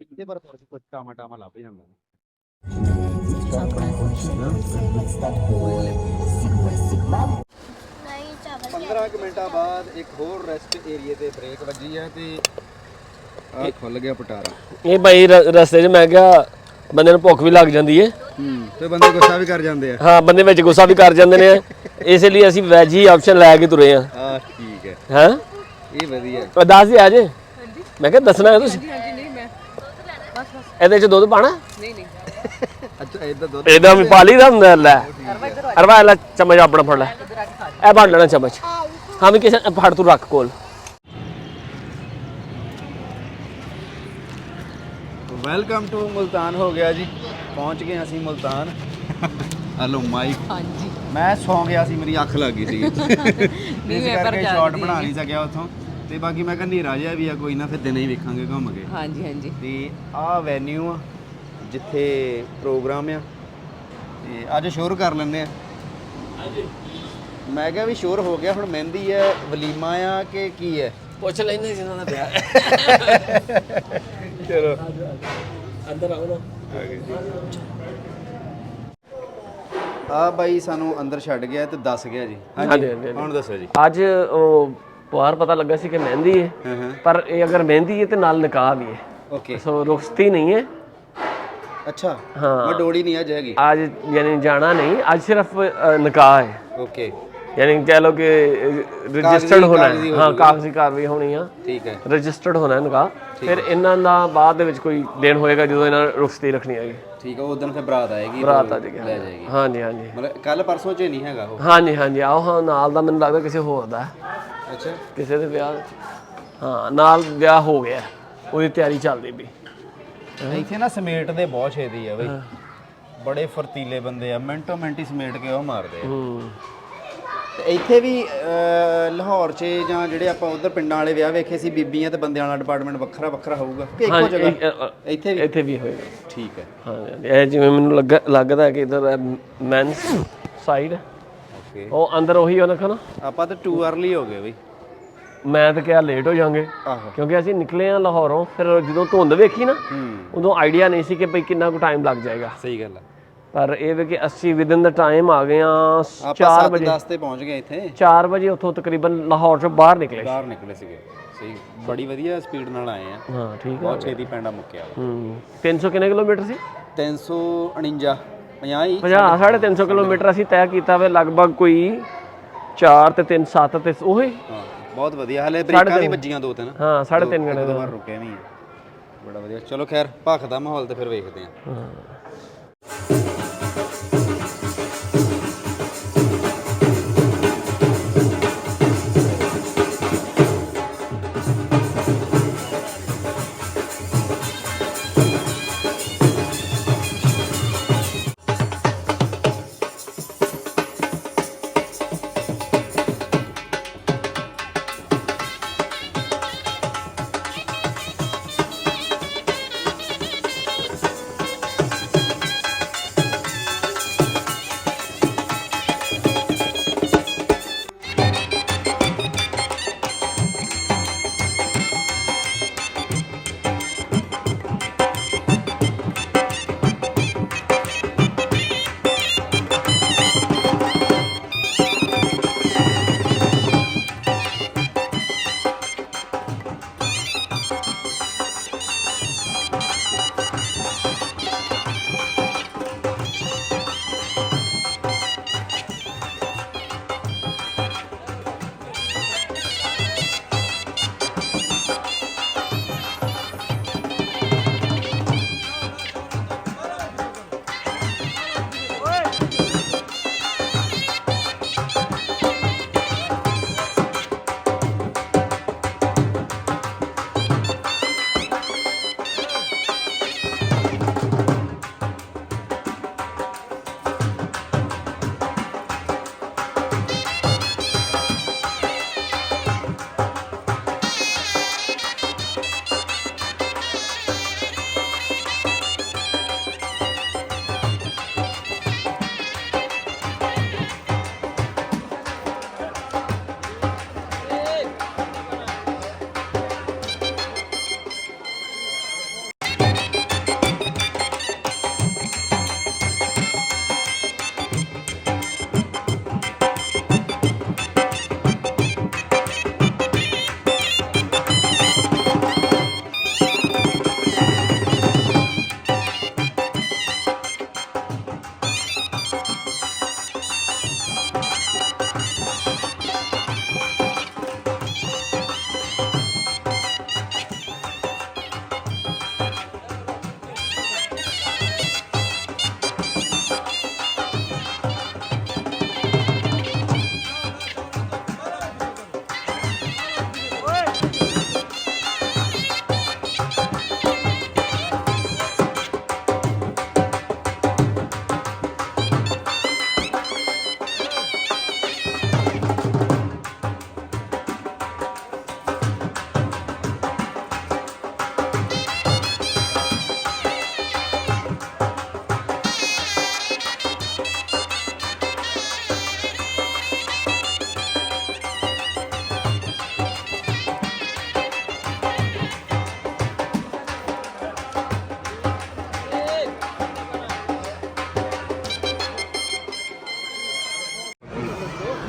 A: ਇਹਦੇ ਪਰ ਕੁਝ ਟਾਮਾ ਟਾਮਾ ਲੱਭ ਜਾਂਦਾ।
D: ਨਹੀਂ ਚਾਵਲ
A: 15 ਕੁ ਮਿੰਟਾਂ ਬਾਅਦ ਇੱਕ ਹੋਰ ਰੈਸਟ ਏਰੀਆ ਤੇ ਬ੍ਰੇਕ ਵੱਜੀ ਹੈ ਤੇ ਆ ਖੁੱਲ ਗਿਆ ਪਟਾਰਾ।
B: ਇਹ ਭਾਈ ਰ- ਰਸਤੇ 'ਚ ਮੈਂ ਕਿਹਾ ਬੰਦੇ ਨੂੰ ਭੁੱਖ ਵੀ ਲੱਗ ਜਾਂਦੀ ਹੈ
A: ਹੂੰ ਤੇ ਬੰਦੇ ਗੁੱਸਾ ਵੀ ਕਰ ਜਾਂਦੇ ਆ।
B: ਹਾਂ ਬੰਦੇ ਵਿੱਚ ਗੁੱਸਾ ਵੀ ਕਰ ਜਾਂਦੇ ਨੇ। ਇਸ ਲਈ ਅਸੀਂ ਵੈਜ ਹੀ ਆਪਸ਼ਨ ਲੈ ਕੇ ਤੁਰੇ ਆ।
A: ਆ ਠੀਕ ਹੈ।
B: ਹੈਂ?
A: ਇਹ ਵਧੀਆ।
B: ਉਹ ਦੱਸ ਦੇ ਆ ਜੇ ਮੈਂ ਕਿਹਾ ਦੱਸਣਾ ਹੈ ਤੁਸੀਂ? ਇਹਦੇ 'ਚ ਦੁੱਧ ਪਾਣਾ?
A: ਅੱਛਾ ਇਦਾਂ ਦੁੱਧ
B: ਇਹਦਾ ਵੀ ਪਾਲੀ ਦਾ ਹੁੰਦਾ ਲੈ। ਅਰਵਾ ਲੈ ਚਮਚ ਆਪਣਾ ਫੜ ਲੈ। ਇਹ ਫੜ ਲੈਣਾ ਚਮਚ। ਹਾਂ ਵੀ ਕਿਸੇ ਫੜ ਤੂੰ ਰੱਖ ਕੋਲ।
A: ਵੈਲਕਮ ਟੂ ਮੁਲਤਾਨ ਹੋ ਗਿਆ ਜੀ। ਪਹੁੰਚ ਗਏ ਅਸੀਂ ਮੁਲਤਾਨ। ਹਲੋ ਮਾਈਕ
E: ਹਾਂਜੀ।
A: ਮੈਂ ਸੌਂ ਗਿਆ ਸੀ ਮੇਰੀ ਅੱਖ ਲੱਗ ਗਈ ਸੀ। ਇਸ
E: ਮੈਂ ਪਰ
A: ਕਰਕੇ
E: ਜਾਗਦੀ
A: ਸ਼ਾਟ ਬਣਾ
E: ਨਹੀਂ।
A: ਨਹੀਂ ਸਕਿਆ ਉੱਥੋਂ। ਤੇ ਬਾਕੀ ਮੈਂ ਕਿਹਾ ਹਨੇਰਾ ਜਿਹਾ ਵੀ ਆ ਕੋਈ ਨਾ ਫਿਰ ਦਿਨੇ ਹੀ ਵੇਖਾਂਗੇ ਘੁੰਮ ਕੇ।
E: ਹਾਂਜੀ ਹਾਂਜੀ।
A: ਤੇ ਆਹ ਵੈਨਿਊ ਆ ਜਿੱਥੇ ਪ੍ਰੋਗਰਾਮ ਆ ਤੇ ਅੱਜ ਸ਼ੋਰ ਕਰ ਲੈਂਦੇ ਆ। ਮੈਂ ਕਿਹਾ ਵੀ ਸ਼ੋਰ ਹੋ ਗਿਆ ਹੁਣ ਮਹਿੰਦੀ ਹੈ ਵਲੀਮਾ ਆ ਕਿ ਕੀ ਹੈ
B: ਪੁੱਛ ਲੈਂਦੇ ਜਿਨ੍ਹਾਂ ਦਾ ਵਿਆਹ।
A: ਚਲੋ।
B: ਅੰਦਰ ਆਓ ਨਾ।
A: ਆ ਬਾਈ ਸਾਨੂੰ ਅੰਦਰ ਛੱਡ ਗਿਆ ਤੇ ਦੱਸ ਗਿਆ ਜੀ।
B: ਹਾਂਜੀ।
A: ਹੁਣ ਦੱਸੋ ਜੀ।
B: ਅੱਜ ਉਹ ਬਾਹਰ ਪਤਾ ਲੱਗਾ ਸੀ ਕਿ ਮਹਿੰਦੀ ਹਾਂ ਪਰ ਇਹ ਅਗਰ ਮਹਿੰਦੀ ਹੈ ਤੇ ਨਾਲ ਨਿਕਾਹ ਵੀ ਹੈ।
A: ਓਕੇ।
B: ਸੋ ਰੁਖਸਤੀ ਨਹੀਂ ਹੈ।
A: ਅੱਛਾ
B: ਹਾਂ।
A: ਮੈਂ ਡੋਲੀ ਨਹੀਂ ਅੱਜ ਹੈਗੀ।
B: ਅੱਜ ਯਾਨੀ ਜਾਣਾ ਨਹੀਂ ਅੱਜ ਸਿਰਫ ਅ, ਨਿਕਾਹ ਹੈ।
A: ਓਕੇ।
B: ਯਾਨੀ ਕਹਿ ਲੋ ਕਿ ਰਜਿਸਟਰਡ ਹੋਣਾ
A: ਕਾਗਜ਼ੀ
B: ਹੈ
A: ਹੋ।
B: ਕਾਗਜ਼ੀ ਕਾਰਵਾਈ ਹੋਣੀ ਆ।
A: ਠੀਕ ਹੈ।
B: ਰਜਿਸਟਰਡ ਹੋਣਾ ਹੈ ਨਿਕਾਹ। ਫਿਰ ਇਹਨਾਂ ਦਾ ਬਾਅਦ ਦੇ ਵਿੱਚ ਕੋਈ ਦਿਨ ਹੋਏਗਾ ਜਦੋਂ ਇਹਨਾਂ ਨੇ ਰੁਖਸਤੀ ਰੱਖਣੀ ਹੈਗੀ।
A: ਠੀਕ ਹੈ ਉਸ ਦਿਨ ਫਿਰ ਬਰਾਤ ਆਏਗੀ
B: ਬਰਾਤ ਆ
A: ਲੈ
B: ਜਾਏਗੀ
A: ਜਾਏਗੀ।
B: ਹਾਂਜੀ ਹਾਂਜੀ।
A: ਮਤਲਬ ਕੱਲ ਪਰਸੋਂ ਚ ਨਹੀਂ ਹੈਗਾ ਉਹ।
B: ਹਾਂਜੀ ਹਾਂਜੀ। ਆਓ ਹਾਂ ਨਾਲ ਦਾ ਮੈਨੂੰ ਲੱਗਦਾ ਕਿਸੇ ਹੋਰ ਦਾ ਹੈ।
A: ਅੱਛਾ।
B: ਕਿਸੇ ਦੇ ਵਿਆਹ ਹਾਂ ਨਾਲ ਵਿਆਹ ਹੋ ਗਿਆ। ਉਹਦੀ ਤਿਆਰੀ ਚੱਲਦੀ ਵੀ
A: ਇੱਥੇ ਨਾ ਸਮੇਟ ਦੇ ਬਹੁਤ ਛੇਦੀ ਆ ਬਈ। ਬੜੇ ਫਰਤੀਲੇ ਬੰਦੇ ਆ ਮਿੰਟੋ ਮਿੰਟ ਹੀ ਸਮੇਟ ਕੇ ਉਹ ਮਾਰਦੇ ਆ।
B: ਹੂੰ।
A: ਤੇ ਇੱਥੇ ਵੀ ਅਹ, ਲਾਹੌਰ 'ਚ ਜਾਂ ਜਿਹੜੇ ਆਪਾਂ ਉਧਰ ਪਿੰਡਾਂ ਵਾਲੇ ਵਿਆਹ ਵੇਖੇ ਸੀ ਬੀਬੀਆਂ ਤੇ ਬੰਦਿਆਂ ਵਾਲਾ ਡਿਪਾਰਟਮੈਂਟ ਵੱਖਰਾ ਵੱਖਰਾ ਹੋਊਗਾ ਕਿ ਇੱਕੋ ਜਗ੍ਹਾ?
B: ਇਹ-
A: ਇੱਥੇ ਵੀ?
B: ਇੱਥੇ ਵੀ ਹੋਏਗਾ।
A: ਠੀਕ ਹੈ।
B: ਹਾਂ ਇਹ ਜਿਵੇਂ ਮੈਨੂੰ ਲੱਗਾ ਲੱਗਦਾ ਹੈ ਕਿ ਇਧਰ ਮੈਨਸ ਸਾਈਡ
A: ਓਕੇ।
B: ਉਹ ਅੰਦਰ ਉਹੀ ਉਹਨਾਂ ਨਾ।
A: ਆਪਾਂ ਤਾਂ ਟੂ ਅਰਲੀ ਹੋ ਗਏ ਬਈ।
B: ਮੈਂ ਤਾਂ ਕਿਹਾ ਲੇਟ ਹੋ ਜਾਾਂਗੇ
A: ਆਹੋ।
B: ਕਿਉਂਕਿ ਅਸੀਂ ਨਿਕਲੇ ਆ ਲਾਹੌਰੋਂ ਫਿਰ ਜਦੋਂ ਧੁੰਦ ਵੇਖੀ ਨਾ ਉਦੋਂ ਆਈਡੀਆ ਨਹੀਂ ਸੀ ਕਿ ਭਈ ਕਿੰਨਾ ਕੁ ਟਾਈਮ ਲੱਗ ਜਾਏਗਾ।
A: ਸਹੀ ਗੱਲ ਆ।
B: ਪਰ ਇਹ ਵੀ ਕਿ ਅਸੀਂ ਵਿਦਿਨ ਦਾ ਟਾਈਮ ਆ ਗਏ ਆ
A: ਆਪਾਂ
B: 4
A: 7
B: ਵਜੇ।
A: 10 ਤੇ ਪਹੁੰਚ ਗਏ ਇੱਥੇ।
B: 4 ਵਜੇ ਉੱਥੋਂ ਤਕਰੀਬਨ ਲਾਹੌਰ ਚੋਂ ਬਾਹਰ ਨਿਕਲੇ
A: ਬਾਹਰ ਨਿਕਲੇ ਸੀਗੇ। ਸਹੀ ਬੜੀ ਵਧੀਆ ਸਪੀਡ ਨਾਲ ਆਏ ਆ
B: ਹਾਂ ਠੀਕ ਹੈ
A: ਬਹੁਤ ਛੇਤੀ ਪੈਂਡਾ ਮੁੱਕਿਆ।
B: ਹੂੰ 300 ਕਿੰਨੇ ਕਿਲੋਮੀਟਰ ਸੀ?
A: 349 50 ਹੀ।
B: 50 350 ਕਿਲੋਮੀਟਰ ਅਸੀਂ ਤੈਅ ਕੀਤਾ ਵੇ ਲਗਭਗ ਕੋਈ 4 ਤੇ 3 7 ਤੇ ਉਹੀ।
A: ਹਾਂ। ਬਹੁਤ ਵਧੀਆ ਹਲੇ ਬ੍ਰੇਕਾਂ ਵੀ ਵੱਜੀਆਂ ਦੋ ਤਿੰਨ।
B: ਹਾਂ 3.5 ਘੰਟੇ
A: ਦੋ ਵਾਰ ਰੁਕੇ ਨਹੀਂ ਆ। ਬੜਾ ਵਧੀਆ। ਚਲੋ ਖੈਰ ਭਖ ਦਾ ਮਾਹੌਲ ਤੇ ਫਿਰ ਵੇਖਦੇ ਆ।
C: ये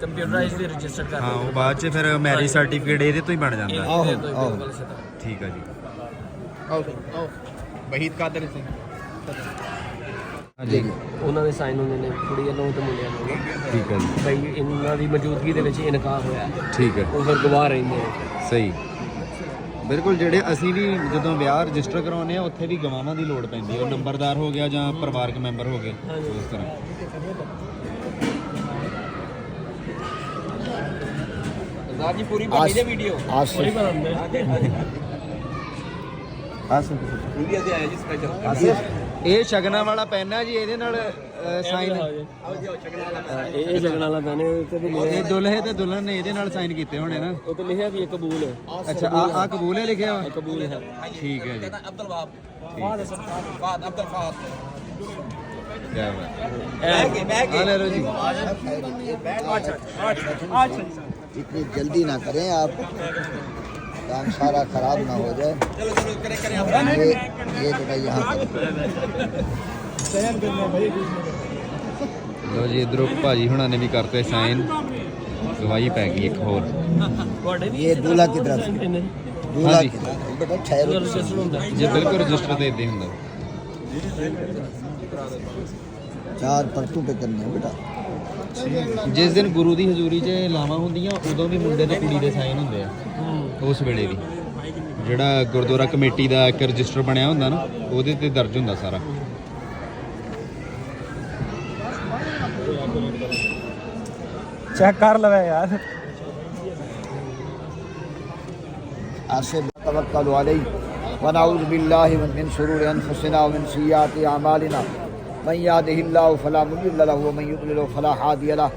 B: ਕੰਪਿਊਟਰਾਈਜ਼ ਵੀ ਰਜਿਸਟਰ ਕਰ
A: ਹਾਂ ਉਹ ਬਾਅਦ ਚ ਫਿਰ ਮੈਰਿਜ ਸਰਟੀਫਿਕੇਟ ਇਹਦੇ ਤੋਂ ਹੀ ਬਣ ਜਾਂਦਾ।
C: ਆਹੋ,
B: ਦਿੰਦੇ
C: ਆਹੋ।
B: ਬਿਲਕੁਲ ਸਿੱਧਾ
A: ਠੀਕ ਹੈ ਜੀ।
E: ਆਓ ਆਓ ਵਹੀਦ ਕਾਦਰ ਸਿੰਘ
A: ਹਾਂਜੀ।
B: ਉਹਨਾਂ ਦੇ ਸਾਈਨ ਹੁੰਦੇ ਨੇ ਕੁੜੀ ਵੱਲੋਂ ਤੇ ਮੁੰਡਿਆਂ ਵੱਲੋਂ
A: ਠੀਕ ਹੈ ਜੀ।
B: ਬਈ ਇਹਨਾਂ ਦੀ ਮੌਜੂਦਗੀ ਦੇ ਵਿੱਚ ਇਹ ਨਿਕਾਹ ਹੋਇਆ। ਹੈ।
A: ਠੀਕ ਹੈ
B: ਉਹ ਫਿਰ ਗਵਾਹ ਰਹਿੰਦੇ ਨੇ।
A: ਸਹੀ। ਬਿਲਕੁਲ ਜਿਹੜੇ ਅਸੀਂ ਵੀ ਜਦੋਂ ਵਿਆਹ ਰਜਿਸਟਰ ਕਰਾਉਂਦੇ ਆ ਉੱਥੇ ਵੀ ਗਵਾਹਾਂ ਦੀ ਲੋੜ ਪੈਂਦੀ ਹੈ। ਉਹ ਨੰਬਰਦਾਰ ਹੋ ਗਿਆ ਜਾਂ ਪਰਿਵਾਰਕ ਮੈਂਬਰ ਹੋ ਗਏ ਉਸ ਤਰ੍ਹਾਂ।
E: ਰਾਜੀ ਪੂਰੀ ਬਣੀ ਦੇ ਵੀਡੀਓ
C: ਆਸ਼ਿਕ ਆਸ਼ਿਕ
E: ਇੰਡੀਆ ਦੇ ਆਇਆ ਜੀ ਸਪੈਸ਼ਲ ਆਸ਼ਿਕ
A: ਇਹ ਸ਼ਗਨਾ ਵਾਲਾ ਪੈਨ ਹੈ ਜੀ ਇਹਦੇ ਨਾਲ ਸਾਈਨ
B: ਇਹ ਸ਼ਗਨਾ ਵਾਲਾ ਪੈਨ।
A: ਇਹ ਦੁਲਹੇ ਤੇ ਦੁਲਹਨ ਨੇ ਇਹਦੇ ਨਾਲ ਸਾਈਨ ਕੀਤੇ ਹੋਣੇ ਨਾ।
B: ਉਹ ਤੇ ਲਿਖਿਆ ਵੀ ਇਹ ਕਬੂਲ ਹੈ।
A: ਅੱਛਾ ਆ ਆ ਕਬੂਲ ਹੈ ਲਿਖਿਆ ਵਾ
B: ਕਬੂਲ ਹੈ।
A: ਠੀਕ ਹੈ ਜੀ।
E: ਅਬਦੁਲ ਵਾਬ ਬਾਦ ਬਾਦ ਅਬਦੁਲ ਫਾਤ।
A: ਬਹਿ ਗਏ ਬਹਿ ਗਏ। ਆ ਲੈ ਰੋ ਜੀ। ਬੈਠ ਅੱਛਾ ਅੱਛਾ ਅੱਛਾ।
C: इतनी जल्दी ना करें आप काम सारा खराब ना हो जाए
E: चलो चलो करे करे
C: ये ये बेटा यहाँ करें।
A: ਲਓ ਜੀ ਇਧਰੋਂ ਭਾਜੀ ਹੁਣਾਂ ਨੇ ਵੀ ਕਰਤੇ ਸਾਈਨ ਗਵਾਹੀ ਪੈ ਗਈ ਇੱਕ ਹੋਰ
B: ਤੁਹਾਡੇ ਵੀ
C: ये दूल्हा की तरफ से
B: ਕਿੰਨੇ
C: दूल्हा
A: हाँ जी।
C: की तरफ से। बेटा ठहरो
B: ਰਜਿਸਟਰ ਹੁੰਦਾ
A: ਜੇ ਬਿਲਕੁਲ ਰਜਿਸਟਰ ਤੇ ਇਦਾਂ ਹੁੰਦਾ
C: चार परतों पे करने हैं बेटा
A: ਜਿਸ ਦਿਨ ਗੁਰੂ ਦੀ ਹਜ਼ੂਰੀ 'ਚ ਲਾਵਾ ਹੁੰਦੀਆਂ ਉਦੋਂ ਵੀ ਮੁੰਡੇ ਤੇ ਕੁੜੀ ਦੇ ਸਾਈਨ ਹੁੰਦੇ ਆ। ਉਸ ਵੇਲੇ ਵੀ। ਜਿਹੜਾ ਗੁਰਦੁਆਰਾ ਕਮੇਟੀ ਦਾ ਇੱਕ ਰਜਿਸਟਰ ਬਣਿਆ ਹੁੰਦਾ ਨਾ ਉਹਦੇ ਤੇ ਦਰਜ ਹੁੰਦਾ ਸਾਰਾ।
E: ਚੈੱਕ
C: ਕਰ ਲਵੇ ਯਾਰ। ਆਸੇ ਤਵੱਕਲ ਅਲੈਹ ونعوذ بالله من شرور انفسنا ومن سيئات اعمالنا من يهده الله فلا مضل له ومن يضلل فلا هادي له.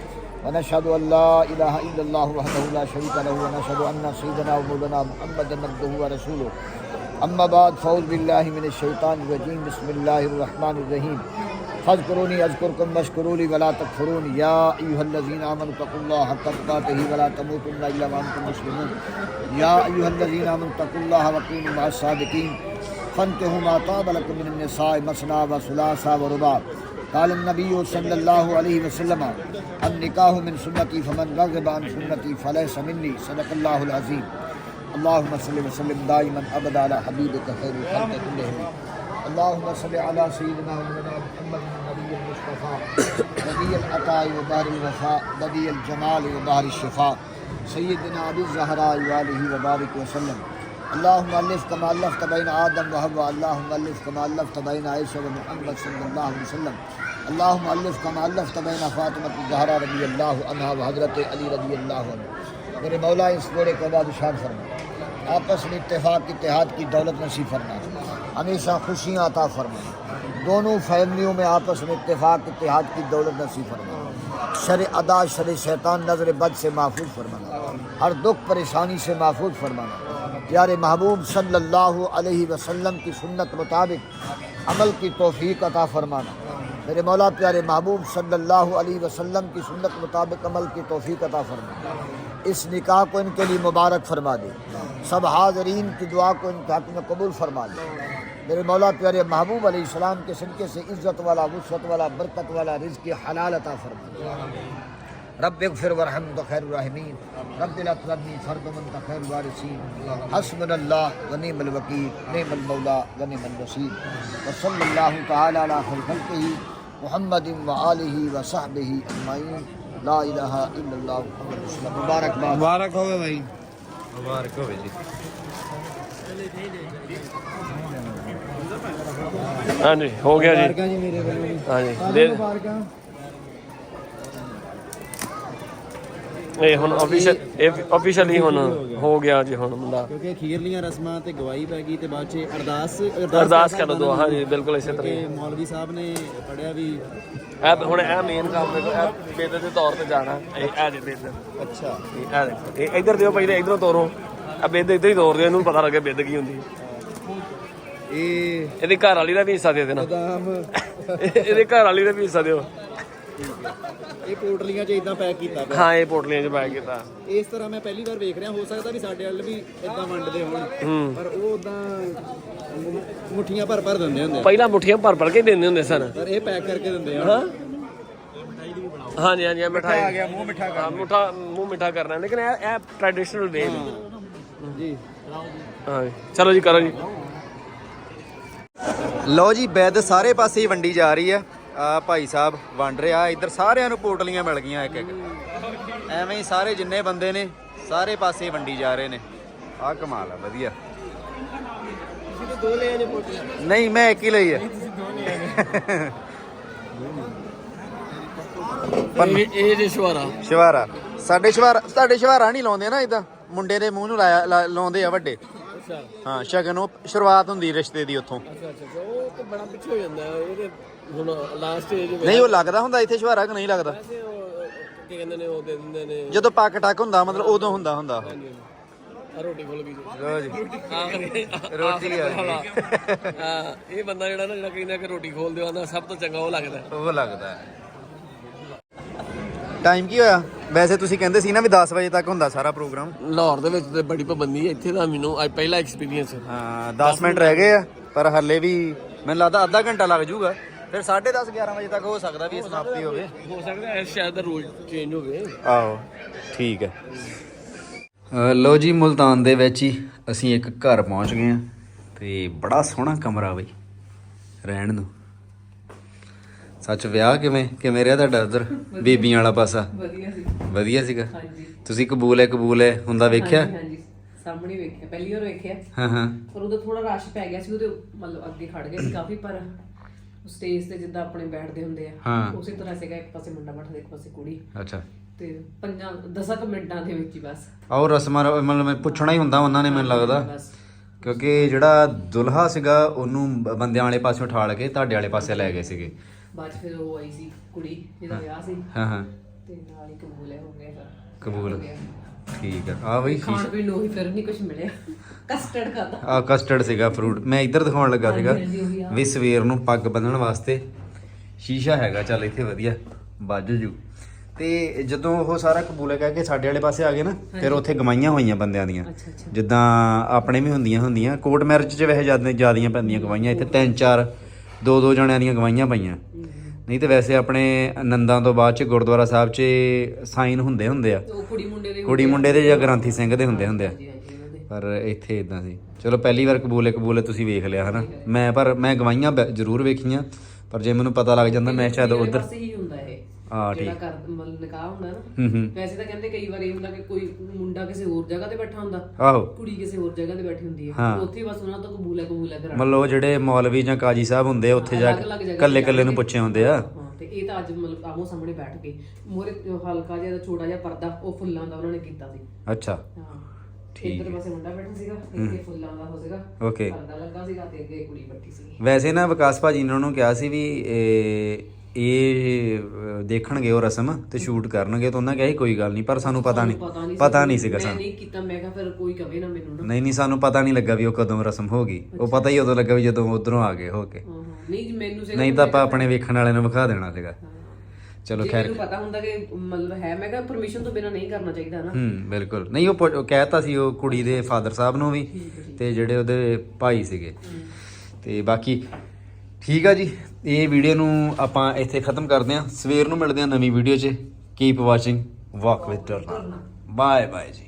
C: ونشهد أن لا إله إلا الله وحده لا شريك له ونشهد أن سيدنا ومولانا محمدا عبده ورسوله. أما بعد فأعوذ بالله من الشيطان الرجيم. بسم الله الرحمن الرحيم. فاذكروني أذكركم واشكروا لي ولا تكفرون. يا أيها الذين آمنوا اتقوا الله حق تقاته ولا تموتن إلا وأنتم مسلمون. يا أيها الذين آمنوا اتقوا الله وكونوا مع الصادقين. فانكحوا ما طاب لكم من النساء مثنى وثلاثا ورباع. قال النبي صلى الله عليه وسلم النكاح من سنتي فمن رغب عن سنتي فليس مني. صدق الله العظيم. اللهم صل وسلم دائما ابدا على حبيبك خير الخلق كلهم. اللهم صل على سيدنا مولانا محمد نبي المصطفى. نبي العطاء وبار الوفاء. نبي الجمال وبار الشفاء. سيدنا أبي الزهراء وآله وبارك وسلم. اللہ ملف کم اللہ طبعین آدم وحب اللہ ملف کم اللہ طبعین عائشہ و محمد صلی اللہ علیہ وسلم. اللہ ملف کم اللہ طبعین فاطمت الزہرا رضی اللہ عنہ و حضرت علی ربی اللہ عنہ. میرے مولا، اس گوڑے کو بعد شان فرما. آپس میں اتفاق اتحاد کی دولت نصیب فرما. ہمیشہ خوشیاں عطا فرما. دونوں فیملیوں میں آپس میں اتفاق، اتحاد کی دولت نصیب فرما. شر ادا، شر شیطان نظر بد سے محفوظ فرمانا ہر دکھ پریشانی سے محفوظ فرمانا پیار محبوب صلی اللہ علیہ وسلم کی سنت مطابق عمل کی توفیق عطا فرمانا۔ میرے مولا پیارے محبوب صلی اللہ علیہ وسلم کی سنت مطابق عمل کی توفیق عطا فرما اس نکاح کو ان کے لیے مبارک فرما دے۔ سب حاضرین کی دعا کو ان کے حق میں قبول فرما دے۔ میرے مولا پیارے محبوب علیہ السلام کے صدقے سے عزت والا، وسعت والا، برکت والا، رزق حلال عطا فرما دے۔ رب اغفر ورحم خير الراحمين. رب لا تذرني فردا وانت خير الوارثين. حسبنا الله ونعم الوكيل. نعم المولى ونعم الوسيل وصلى الله تعالى على خير خلقه محمد وآله وصحبه اجمعین لا الہ إلا
E: اللہ محمد رسول
A: اللہ مبارک باد
B: مبارک ہوے بھائی مبارک
A: ہوے جی ہاں جی
B: ہو گیا
A: جی.
B: ہاں جی دے ਇਹ ਹੁਣ ਆਫੀਸ਼ੀਅਲ ਇਹ ਆਫੀਸ਼ੀਅਲੀ ਹੁਣ ਹੋ ਗਿਆ ਜੀ ਹੁਣ ਮੁੰਡਾ।
A: ਕਿਉਂਕਿ ਅਖੀਰਲੀਆਂ ਰਸਮਾਂ ਤੇ ਗਵਾਹੀ ਪੈ ਗਈ ਤੇ ਬਾਅਦ ਚ ਅਰਦਾਸ
B: ਅਰਦਾਸ ਕਰ ਦੋ ਹਾਂਜੀ ਬਿਲਕੁਲ ਇਸੇ ਤਰ੍ਹਾਂ ਹੀ।
A: ਮੌਲਵੀ ਸਾਹਿਬ ਨੇ ਪੜਿਆ ਵੀ
B: ਇਹ ਹੁਣ ਇਹ ਮੇਨ ਕੰਮ ਦੇਖੋ ਇਹ ਬੇਦ ਦੇ ਤੌਰ ਤੇ ਜਾਣਾ। ਇਹ ਇਹ ਜੇ ਬੇਦ।
A: ਅੱਛਾ।
B: ਇਹ ਦੇਖੋ ਇਹ ਇੱਧਰ ਦਿਓ ਪਹਿਲੇ ਇੱਧਰੋਂ ਤੋਰੋ। ਆ ਬਿੰਦ ਇੱਧਰ ਹੀ ਤੋੜਦੇ ਇਹਨੂੰ ਪਤਾ ਲੱਗੇ ਬਿੰਦ ਕੀ ਹੁੰਦੀ।
A: ਇਹ
B: ਇਹਦੀ ਘਰ ਵਾਲੀ ਦਾ ਵੀ ਹਿੱਸਾ ਦੇ ਦੇਣਾ। ਇਹਦੇ ਘਰ ਵਾਲੀ ਦਾ ਵੀ ਹਿੱਸਾ ਦਿਓ।
A: ਇਹ ਪੋਟਲੀਆਂ 'ਚ ਇਦਾਂ ਪੈਕ ਕੀਤਾ ਪਿਆ।
B: ਹਾਂ ਇਹ ਪੋਟਲੀਆਂ 'ਚ ਪਾ ਕੀਤਾ।
A: ਇਸ ਤਰ੍ਹਾਂ ਮੈਂ ਪਹਿਲੀ ਵਾਰ ਵੇਖ ਰਿਹਾ ਹੋ ਸਕਦਾ ਵੀ ਸਾਡੇ ਵੱਲ ਵੀ ਇਦਾਂ ਵੰਡਦੇ ਹੋਣ। ਪਰ ਉਹ ਉਦਾਂ ਮੁੱਠੀਆਂ ਭਰ ਭਰ ਦਿੰਦੇ ਹੁੰਦੇ
B: ਪਹਿਲਾਂ ਮੁੱਠੀਆਂ ਭਰ ਭਰ ਕੇ ਦਿੰਦੇ ਹੁੰਦੇ ਸਨ।
A: ਪਰ ਇਹ ਪੈਕ ਕਰਕੇ ਦਿੰਦੇ ਆ।
B: ਹਾਂ। ਹਾਂਜੀ ਹਾਂਜੀ ਮਿਠਾਈ।
A: ਆ ਗਿਆ ਮੂੰਹ ਮਿੱਠਾ
B: ਹਾਂ ਮਿੱਠਾ ਮੂੰਹ ਮਿੱਠਾ ਕਰਨਾ। ਲੇਕਿਨ ਇਹ ਇਹ ਟ੍ਰੈਡੀਸ਼ਨਲ ਵੇ
A: ਜੀ।
B: ਹਾਂ ਚਲੋ ਜੀ ਕਰੋ ਜੀ।
A: ਲਓ ਜੀ ਬੈਦ ਸਾਰੇ ਪਾਸੇ ਹੀ ਵੰਡੀ ਜਾ ਰਹੀ ਹੈ। ਆ ਭਾਈ ਸਾਹਿਬ ਵੰਡ ਰਿਹਾ ਇੱਧਰ ਸਾਰਿਆਂ ਨੂੰ ਪੋਟਲੀਆਂ ਮਿਲ ਗਈਆਂ ਇੱਕ ਇੱਕ ਐਵੇਂ ਹੀ ਸਾਰੇ ਜਿੰਨੇ ਬੰਦੇ ਨੇ ਸਾਰੇ ਪਾਸੇ ਵੰਡੀ ਜਾ ਰਹੇ ਨੇ। ਆਹ ਕਮਾਲ ਆ ਵਧੀਆ। ਨਹੀਂ ਮੈਂ ਇੱਕ ਹੀ ਲਈ ਹੈ
B: ਇਹ ਇਹ ਜੇ ਸ਼ਵਾਰਾ
A: ਸ਼ਵਾਰਾ ਸਾਡੇ ਸ਼ਵਾਰਾ ਤੁਹਾਡੇ ਸ਼ਵਾਰਾ ਨਹੀਂ ਲਾਉਂਦੇ ਨਾ ਇਦਾਂ ਮੁੰਡੇ ਦੇ ਮੂੰਹ ਨੂੰ ਲਾਇਆ ਲਾਉਂਦੇ ਆ ਵੱਡੇ। ਹਾਂ ਸ਼ਗਨ ਉਹ ਸ਼ੁਰੂਆਤ ਹੁੰਦੀ ਰਿਸ਼ਤੇ ਦੀ ਉੱਥੋਂ।
B: ਅੱਛਾ ਅੱਛਾ ਉਹ ਤੇ ਬੜਾ ਪਿੱਛੇ ਹੋ ਜਾਂਦਾ ਇਹ ਤੇ ਹੁਣ ਲਾਸਟ
A: ਨਹੀਂ ਉਹ ਲੱਗਦਾ ਹੁੰਦਾ ਇੱਥੇ ਸ਼ਵਾਰਾ ਕਿ ਨਹੀਂ ਲੱਗਦਾ?
B: ਵੈਸੇ ਉਹ ਕੀ ਕਹਿੰਦੇ ਨੇ ਉਹ ਦੇ ਦਿੰਦੇ ਨੇ।
A: ਜਦੋਂ ਪੱਕ ਟੱਕ ਹੁੰਦਾ ਮਤਲਬ ਉਦੋਂ ਹੁੰਦਾ ਹੁੰਦਾ ਉਹ।
B: ਰੋਟੀ ਖੁੱਲ ਗਈ ਜੀ।
A: ਲਓ ਜੀ।
B: ਹਾਂ
A: ਰੋਟੀ ਆ ਗਈ।
B: ਹਾਂ ਇਹ ਬੰਦਾ ਜਿਹੜਾ ਨਾ ਜਿਹੜਾ ਕਹਿੰਦਾ ਕਿ ਰੋਟੀ ਖੋਲ ਦਿਓ ਆਂਦਾ ਸਭ ਤੋਂ ਚੰਗਾ ਉਹ ਲੱਗਦਾ।
A: ਉਹ ਲੱਗਦਾ ਟਾਈਮ ਕੀ ਹੋਇਆ? ਵੈਸੇ ਤੁਸੀਂ ਕਹਿੰਦੇ ਸੀ ਨਾ ਵੀ 10 ਵਜੇ ਤੱਕ ਹੁੰਦਾ ਸਾਰਾ ਪ੍ਰੋਗਰਾਮ।
B: ਲਾਹੌਰ ਦੇ ਵਿੱਚ ਤੇ ਬੜੀ ਪਾਬੰਦੀ ਹੈ ਇੱਥੇ ਦਾ ਮੈਨੂੰ ਅੱਜ ਪਹਿਲਾ ਐਕਸਪੀਰੀਅੰਸ
A: ਹਾਂ 10 ਮਿੰਟ ਰਹਿ ਗਏ ਆ ਪਰ ਹੱਲੇ ਵੀ ਮੈਨੂੰ ਲੱਗਦਾ ਅੱਧਾ ਘੰਟਾ ਲੱਗ ਜਾਊਗਾ। ਫਿਰ 10:30 11 ਵਜੇ ਤੱਕ ਹੋ ਸਕਦਾ ਵੀ ਇਹ ਸਮਾਪਤੀ ਹੋਵੇ।
B: ਹੋ ਸਕਦਾ ਹੈ ਸ਼ਾਇਦ ਦਾ ਰੂਲ ਚੇਂਜ ਹੋਵੇ।
A: ਆਹੋ ਠੀਕ ਹੈ। ਲੋ ਜੀ ਮੁਲਤਾਨ ਦੇ ਵਿੱਚ ਹੀ ਅਸੀਂ ਇੱਕ ਘਰ ਪਹੁੰਚ ਗਏ ਆ ਤੇ ਬੜਾ ਸੋਹਣਾ ਕਮਰਾ ਬਈ ਰਹਿਣ ਨੂੰ ਸੱਚ ਵਿਆਹ ਕਿਵੇਂ ਕਿਵੇਂ ਰਿਹਾ ਤੁਹਾਡਾ ਉਧਰ ਬੀਬੀਆਂ ਵਾਲਾ ਪਾਸਾ?
F: ਵਧੀਆ ਸੀ।
A: ਵਧੀਆ ਸੀਗਾ?
F: ਹਾਂਜੀ।
A: ਤੁਸੀਂ ਕਬੂਲ ਹੈ ਕਬੂਲ ਹੈ ਹੁੰਦਾ ਵੇਖਿਆ?
F: ਹਾਂਜੀ, ਸਾਹਮਣੇ ਵੇਖਿਆ ਪਹਿਲੀ ਵਾਰ ਵੇਖਿਆ।
A: ਹਾਂ ਹਾਂ।
F: ਪਰ ਉਹਦਾ ਥੋੜਾ ਰਸ਼ ਪੈ ਗਿਆ ਸੀ ਉਹਦੇ ਮਤਲਬ ਅੱਗੇ ਖੜ ਗਏ ਸੀ ਕਾਫੀ ਪਰ ਸਟੇਜ ਤੇ ਜਿੱਦਾਂ ਆਪਣੇ ਬੈਠਦੇ ਹੁੰਦੇ ਆ।
A: ਹਾਂ।
F: ਉਸੇ ਤਰ੍ਹਾਂ ਸੀਗਾ ਇੱਕ ਪਾਸੇ ਮੁੰਡਾ ਬੈਠਾ ਤੇ ਇੱਕ ਪਾਸੇ ਕੁੜੀ।
A: ਅੱਛਾ।
F: ਤੇ ਪੰਜਾਂ ਦਸਾਂ ਕੁ ਮਿੰਟਾਂ ਦੇ ਵਿੱਚ ਹੀ ਬਸ।
A: ਆਓ ਰਸਮਾਂ ਰ- ਮਤਲਬ ਮੈਂ ਪੁੱਛਣਾ ਹੀ ਹੁੰਦਾ ਉਹਨਾਂ ਨੇ ਮੈਨੂੰ ਲੱਗਦਾ।
F: ਬਸ।
A: ਕਿਉਂਕਿ ਜਿਹੜਾ ਦੁਲਹਾ ਸੀਗਾ ਉਹਨੂੰ ਬ- ਬੰਦਿਆਂ ਵਾਲੇ ਪਾਸੇ ਉਠਾਲ ਕੇ ਤੁਹਾਡੇ ਵਾਲੇ ਪਾਸੇ ਲੈ ਗਏ ਸੀਗੇ।
F: ਬਾਅਦ 'ਚ ਫਿਰ ਉਹ ਆਈ ਸੀ ਕੁੜੀ ਜਿਹਦਾ ਵਿਆਹ ਸੀ।
A: ਹਾਂ ਹਾਂ।
F: ਤੇ ਨਾਲ ਹੀ ਕਬੂਲ ਹੈ ਹੋ ਗਿਆ ਫਿਰ।
A: ਕਬੂਲ।
F: ਹੋ ਗਿਆ।
A: ਠੀਕ ਆ। ਆ ਬਈ
F: ਖਾਣ ਪੀਣ ਨੂੰ ਫਿਰ ਨਹੀਂ ਕੁਝ ਮਿਲਿਆ। ਕਸਟਰਡ ਖਾਦਾ
A: ਆ ਕਸਟਰਡ ਸੀਗਾ ਫਰੂਟ ਮੈਂ ਇੱਧਰ ਦਿਖਾਉਣ ਲੱਗਾ ਸੀਗਾ। ਵੀ ਸਵੇਰ ਨੂੰ ਪੱਗ ਬੰਨਣ ਵਾਸਤੇ ਸ਼ੀਸ਼ਾ ਹੈਗਾ ਚੱਲ ਇੱਥੇ ਵਧੀਆ ਵੱਜ ਜੂ। ਤੇ ਜਦੋਂ ਉਹ ਸਾਰਾ ਕਬੂਲੇ ਕਹਿ ਕੇ ਸਾਡੇ ਵਾਲੇ ਪਾਸੇ ਆ ਗਏ ਨਾ ਫਿਰ ਉੱਥੇ ਗਵਾਈਆਂ ਹੋਈਆਂ ਬੰਦਿਆਂ ਦੀਆਂ। ਜਿੱਦਾਂ ਆਪਣੇ ਵੀ ਹੁੰਦੀਆਂ ਹੁੰਦੀਆਂ ਕੋਰਟ ਮੈਰਿਜ 'ਚ ਵੈਸੇ ਜ਼ਿਆਦਾ ਜਿਆਦੀਆਂ ਪੈਂਦੀਆਂ ਗਵਾਈਆਂ ਇੱਥੇ ਤਿੰਨ ਚਾਰ ਦੋ ਦੋ ਜਣਿਆਂ ਦੀਆਂ ਗਵਾਈਆਂ ਪਈਆਂ। ਨਹੀਂ ਤੇ ਵੈਸੇ ਆਪਣੇ ਨੰਦਾਂ ਤੋਂ ਬਾਅਦ 'ਚ ਗੁਰਦੁਆਰਾ ਸਾਹਿਬ 'ਚ ਸਾਈਨ ਹੁੰਦੇ ਹੁੰਦੇ ਆ।
F: ਕੁੜੀ ਮੁੰਡੇ ਦੇ
A: ਕੁੜੀ ਮੁੰਡੇ ਦੇ ਜਾਂ ਗ੍ਰੰਥੀ ਸਿੰਘ ਦੇ ਹੁੰਦੇ ਹੁੰਦੇ ਆ। ਪਰ ਇੱਥੇ ਇਦਾਂ ਸੀ। ਚਲੋ ਪਹਿਲੀ ਵਾਰ ਕਬੂਲੇ ਕਬੂਲੇ ਤੁਸੀਂ ਵੇਖ ਲਿਆ ਹਨਾ? ਮੈਂ ਪਰ ਮੈਂ ਗਵਾਈਆਂ ਬ- ਜ਼ਰੂਰ ਵੇਖੀਆਂ ਪਰ ਜੇ ਮੈਨੂੰ ਪਤਾ ਲੱਗ ਜਾਂਦਾ ਮੈਂ ਸ਼ਾਇਦ ਉਧਰ
F: ਪਾਸੇ ਹੀ ਹੁੰਦਾ ਇਹ
A: ਹਾਂ,
F: ਜਿਹੜਾ
A: ਠੀਕ।
F: ਘਰ ਮਤਲਬ ਨਿਕਾਹ ਹੁੰਦਾ ਨਾ।
A: ਹੂੰ
F: ਵੈਸੇ ਤਾਂ ਕਹਿੰਦੇ ਕਈ ਵਾਰ ਇਹ ਹੁੰਦਾ ਕਿ ਕੋਈ ਮੁੰਡਾ ਕਿਸੇ ਹੋਰ ਜਗ੍ਹਾ ਤੇ ਬੈਠਾ ਹੁੰਦਾ
A: ਆਹੋ।
F: ਕੁੜੀ ਕਿਸੇ ਹੋਰ ਜਗ੍ਹਾ ਤੇ ਬੈਠੀ ਹੁੰਦੀ ਹੈ।
A: ਹਾਂ।
F: ਉੱਥੇ ਬਸ ਉਹਨਾਂ ਤੋਂ ਕਬੂਲ ਕਬੂਲ ਹੈ ਕਰਾ
A: ਮਤਲਬ ਉਹ ਜਿਹੜੇ ਮੌਲਵੀ ਜਾਂ ਕਾਜੀ ਸਾਹਿਬ ਹੁੰਦੇ ਆ ਉੱਥੇ ਜਾ
F: ਅਲੱਗ-ਅਲੱਗ
A: ਕੇ
F: ਜਗ੍ਹਾ
A: ਕੱਲੇ ਕੱਲੇ ਨੂੰ। ਪੁੱਛੇ ਹੁੰਦੇ ਆ।
F: ਹਾਂ ਤੇ ਇਹ ਤਾਂ ਅੱਜ ਮਤਲਬ ਆਮੋ ਸਾਹਮਣੇ ਬੈਠ ਕੇ ਮੋਰੇ ਹਲਕਾ ਜਿਹਾ ਛੋਟਾ ਜਿਹਾ ਪਰਦਾ ਉਹ ਫੁੱਲਾਂ ਦਾ ਉਹਨਾਂ ਨੇ ਕੀਤਾ ਸੀ।
A: ਅੱਛਾ।
F: ਹਾਂ।
A: ਠੀਕ
F: ਇੱਧਰ ਪਾਸੇ ਮੁੰਡਾ ਬੈਠਾ ਸੀਗਾ ਇੱਥੇ ਫੁੱਲਾਂ ਦਾ ਹੋ ਸੀਗਾ
A: ਓਕੇ।
F: ਪਰਦਾ ਲੱਗਾ ਸੀਗਾ ਤੇ ਅੱਗੇ ਕੁੜੀ ਬੈਠੀ ਸੀ
A: ਵੈਸੇ ਨਾ ਵਿਕਾਸ ਭਾਜੀ ਨੇ ਉਹਨੂੰ ਕਿਹਾ ਸੀ ਵੀ ਇਹ ਇਹ ਅਹ, ਦੇਖਣਗੇ ਉਹ ਰਸਮ ਤੇ ਸ਼ੂਟ ਕਰਨਗੇ ਤਾਂ ਉਹਨਾਂ ਕਿਹਾ ਸੀ ਕੋਈ ਗੱਲ ਨਹੀਂ ਪਰ ਸਾਨੂੰ ਪਤਾ ਨਹੀਂ ਪਤਾ ਨਹੀਂ ਸੀਗਾ
F: ਮੈਂ
A: ਸਾਨੂੰ।
F: ਨਹੀਂ ਕੀਤਾ ਮੈਂ ਕਿਹਾ ਫਿਰ ਕੋਈ ਕਵੇ ਨਾ ਮੈਨੂੰ ਨਾ।
A: ਨਹੀਂ ਨਹੀਂ ਸਾਨੂੰ ਪਤਾ ਨਹੀਂ ਲੱਗਾ ਵੀ ਉਹ ਕਦੋਂ ਰਸਮ ਹੋਗੀ ਉਹ ਪਤਾ ਹੀ ਉਦੋਂ ਲੱਗਾ ਵੀ ਜਦੋਂ ਉਧਰੋਂ ਆ ਗਏ ਹੋ ਕੇ।
F: ਹਾਂ ਹਾਂ ਨਹੀਂ ਜੀ, ਮੈਨੂੰ ਸੀਗਾ
A: ਨਹੀਂ ਤਾਂ ਆਪਾਂ ਆਪਣੇ ਵੇਖਣ ਵਾਲਿਆਂ ਨੂੰ ਵਿਖਾ ਦੇਣਾ ਸੀਗਾ।
F: ਹਾਂ।
A: ਚਲੋ
F: ਜੇ
A: ਖੈਰ।
F: ਮੈਨੂੰ ਪਤਾ ਹੁੰਦਾ ਕਿ ਮਤਲਬ ਹੈ ਮੈਂ ਕਿਹਾ ਪਰਮਿਸ਼ਨ ਤੋਂ ਬਿਨਾ ਨਹੀਂ ਕਰਨਾ ਚਾਹੀਦਾ ਨਾ।
A: ਹੂੰ ਬਿਲਕੁਲ। ਨਹੀਂ ਉਹ ਪੁੱਛ- ਉਹ ਕਹਿਤਾ ਸੀ ਉਹ ਕੁੜੀ ਦੇ ਫਾਦਰ ਸਾਹਿਬ ਨੂੰ ਵੀ ਤੇ ਜਿਹੜੇ ਉਹਦੇ ਭਾਈ ਸੀਗੇ। ਤੇ ਬਾਕੀ ਠੀਕ ਆ ਜੀ ਇਹ ਵੀਡੀਓ ਨੂੰ ਆਪਾਂ ਇੱਥੇ ਖਤਮ ਕਰਦੇ ਹਾਂ। ਸਵੇਰ ਨੂੰ ਮਿਲਦੇ ਹਾਂ ਨਵੀਂ ਵੀਡੀਓ 'ਚ। ਕੀਪ ਵਾਚਿੰਗ ਵਾਕ ਵਿਦ ਟਰਨਾ ਬਾਏ ਬਾਏ ਜੀ।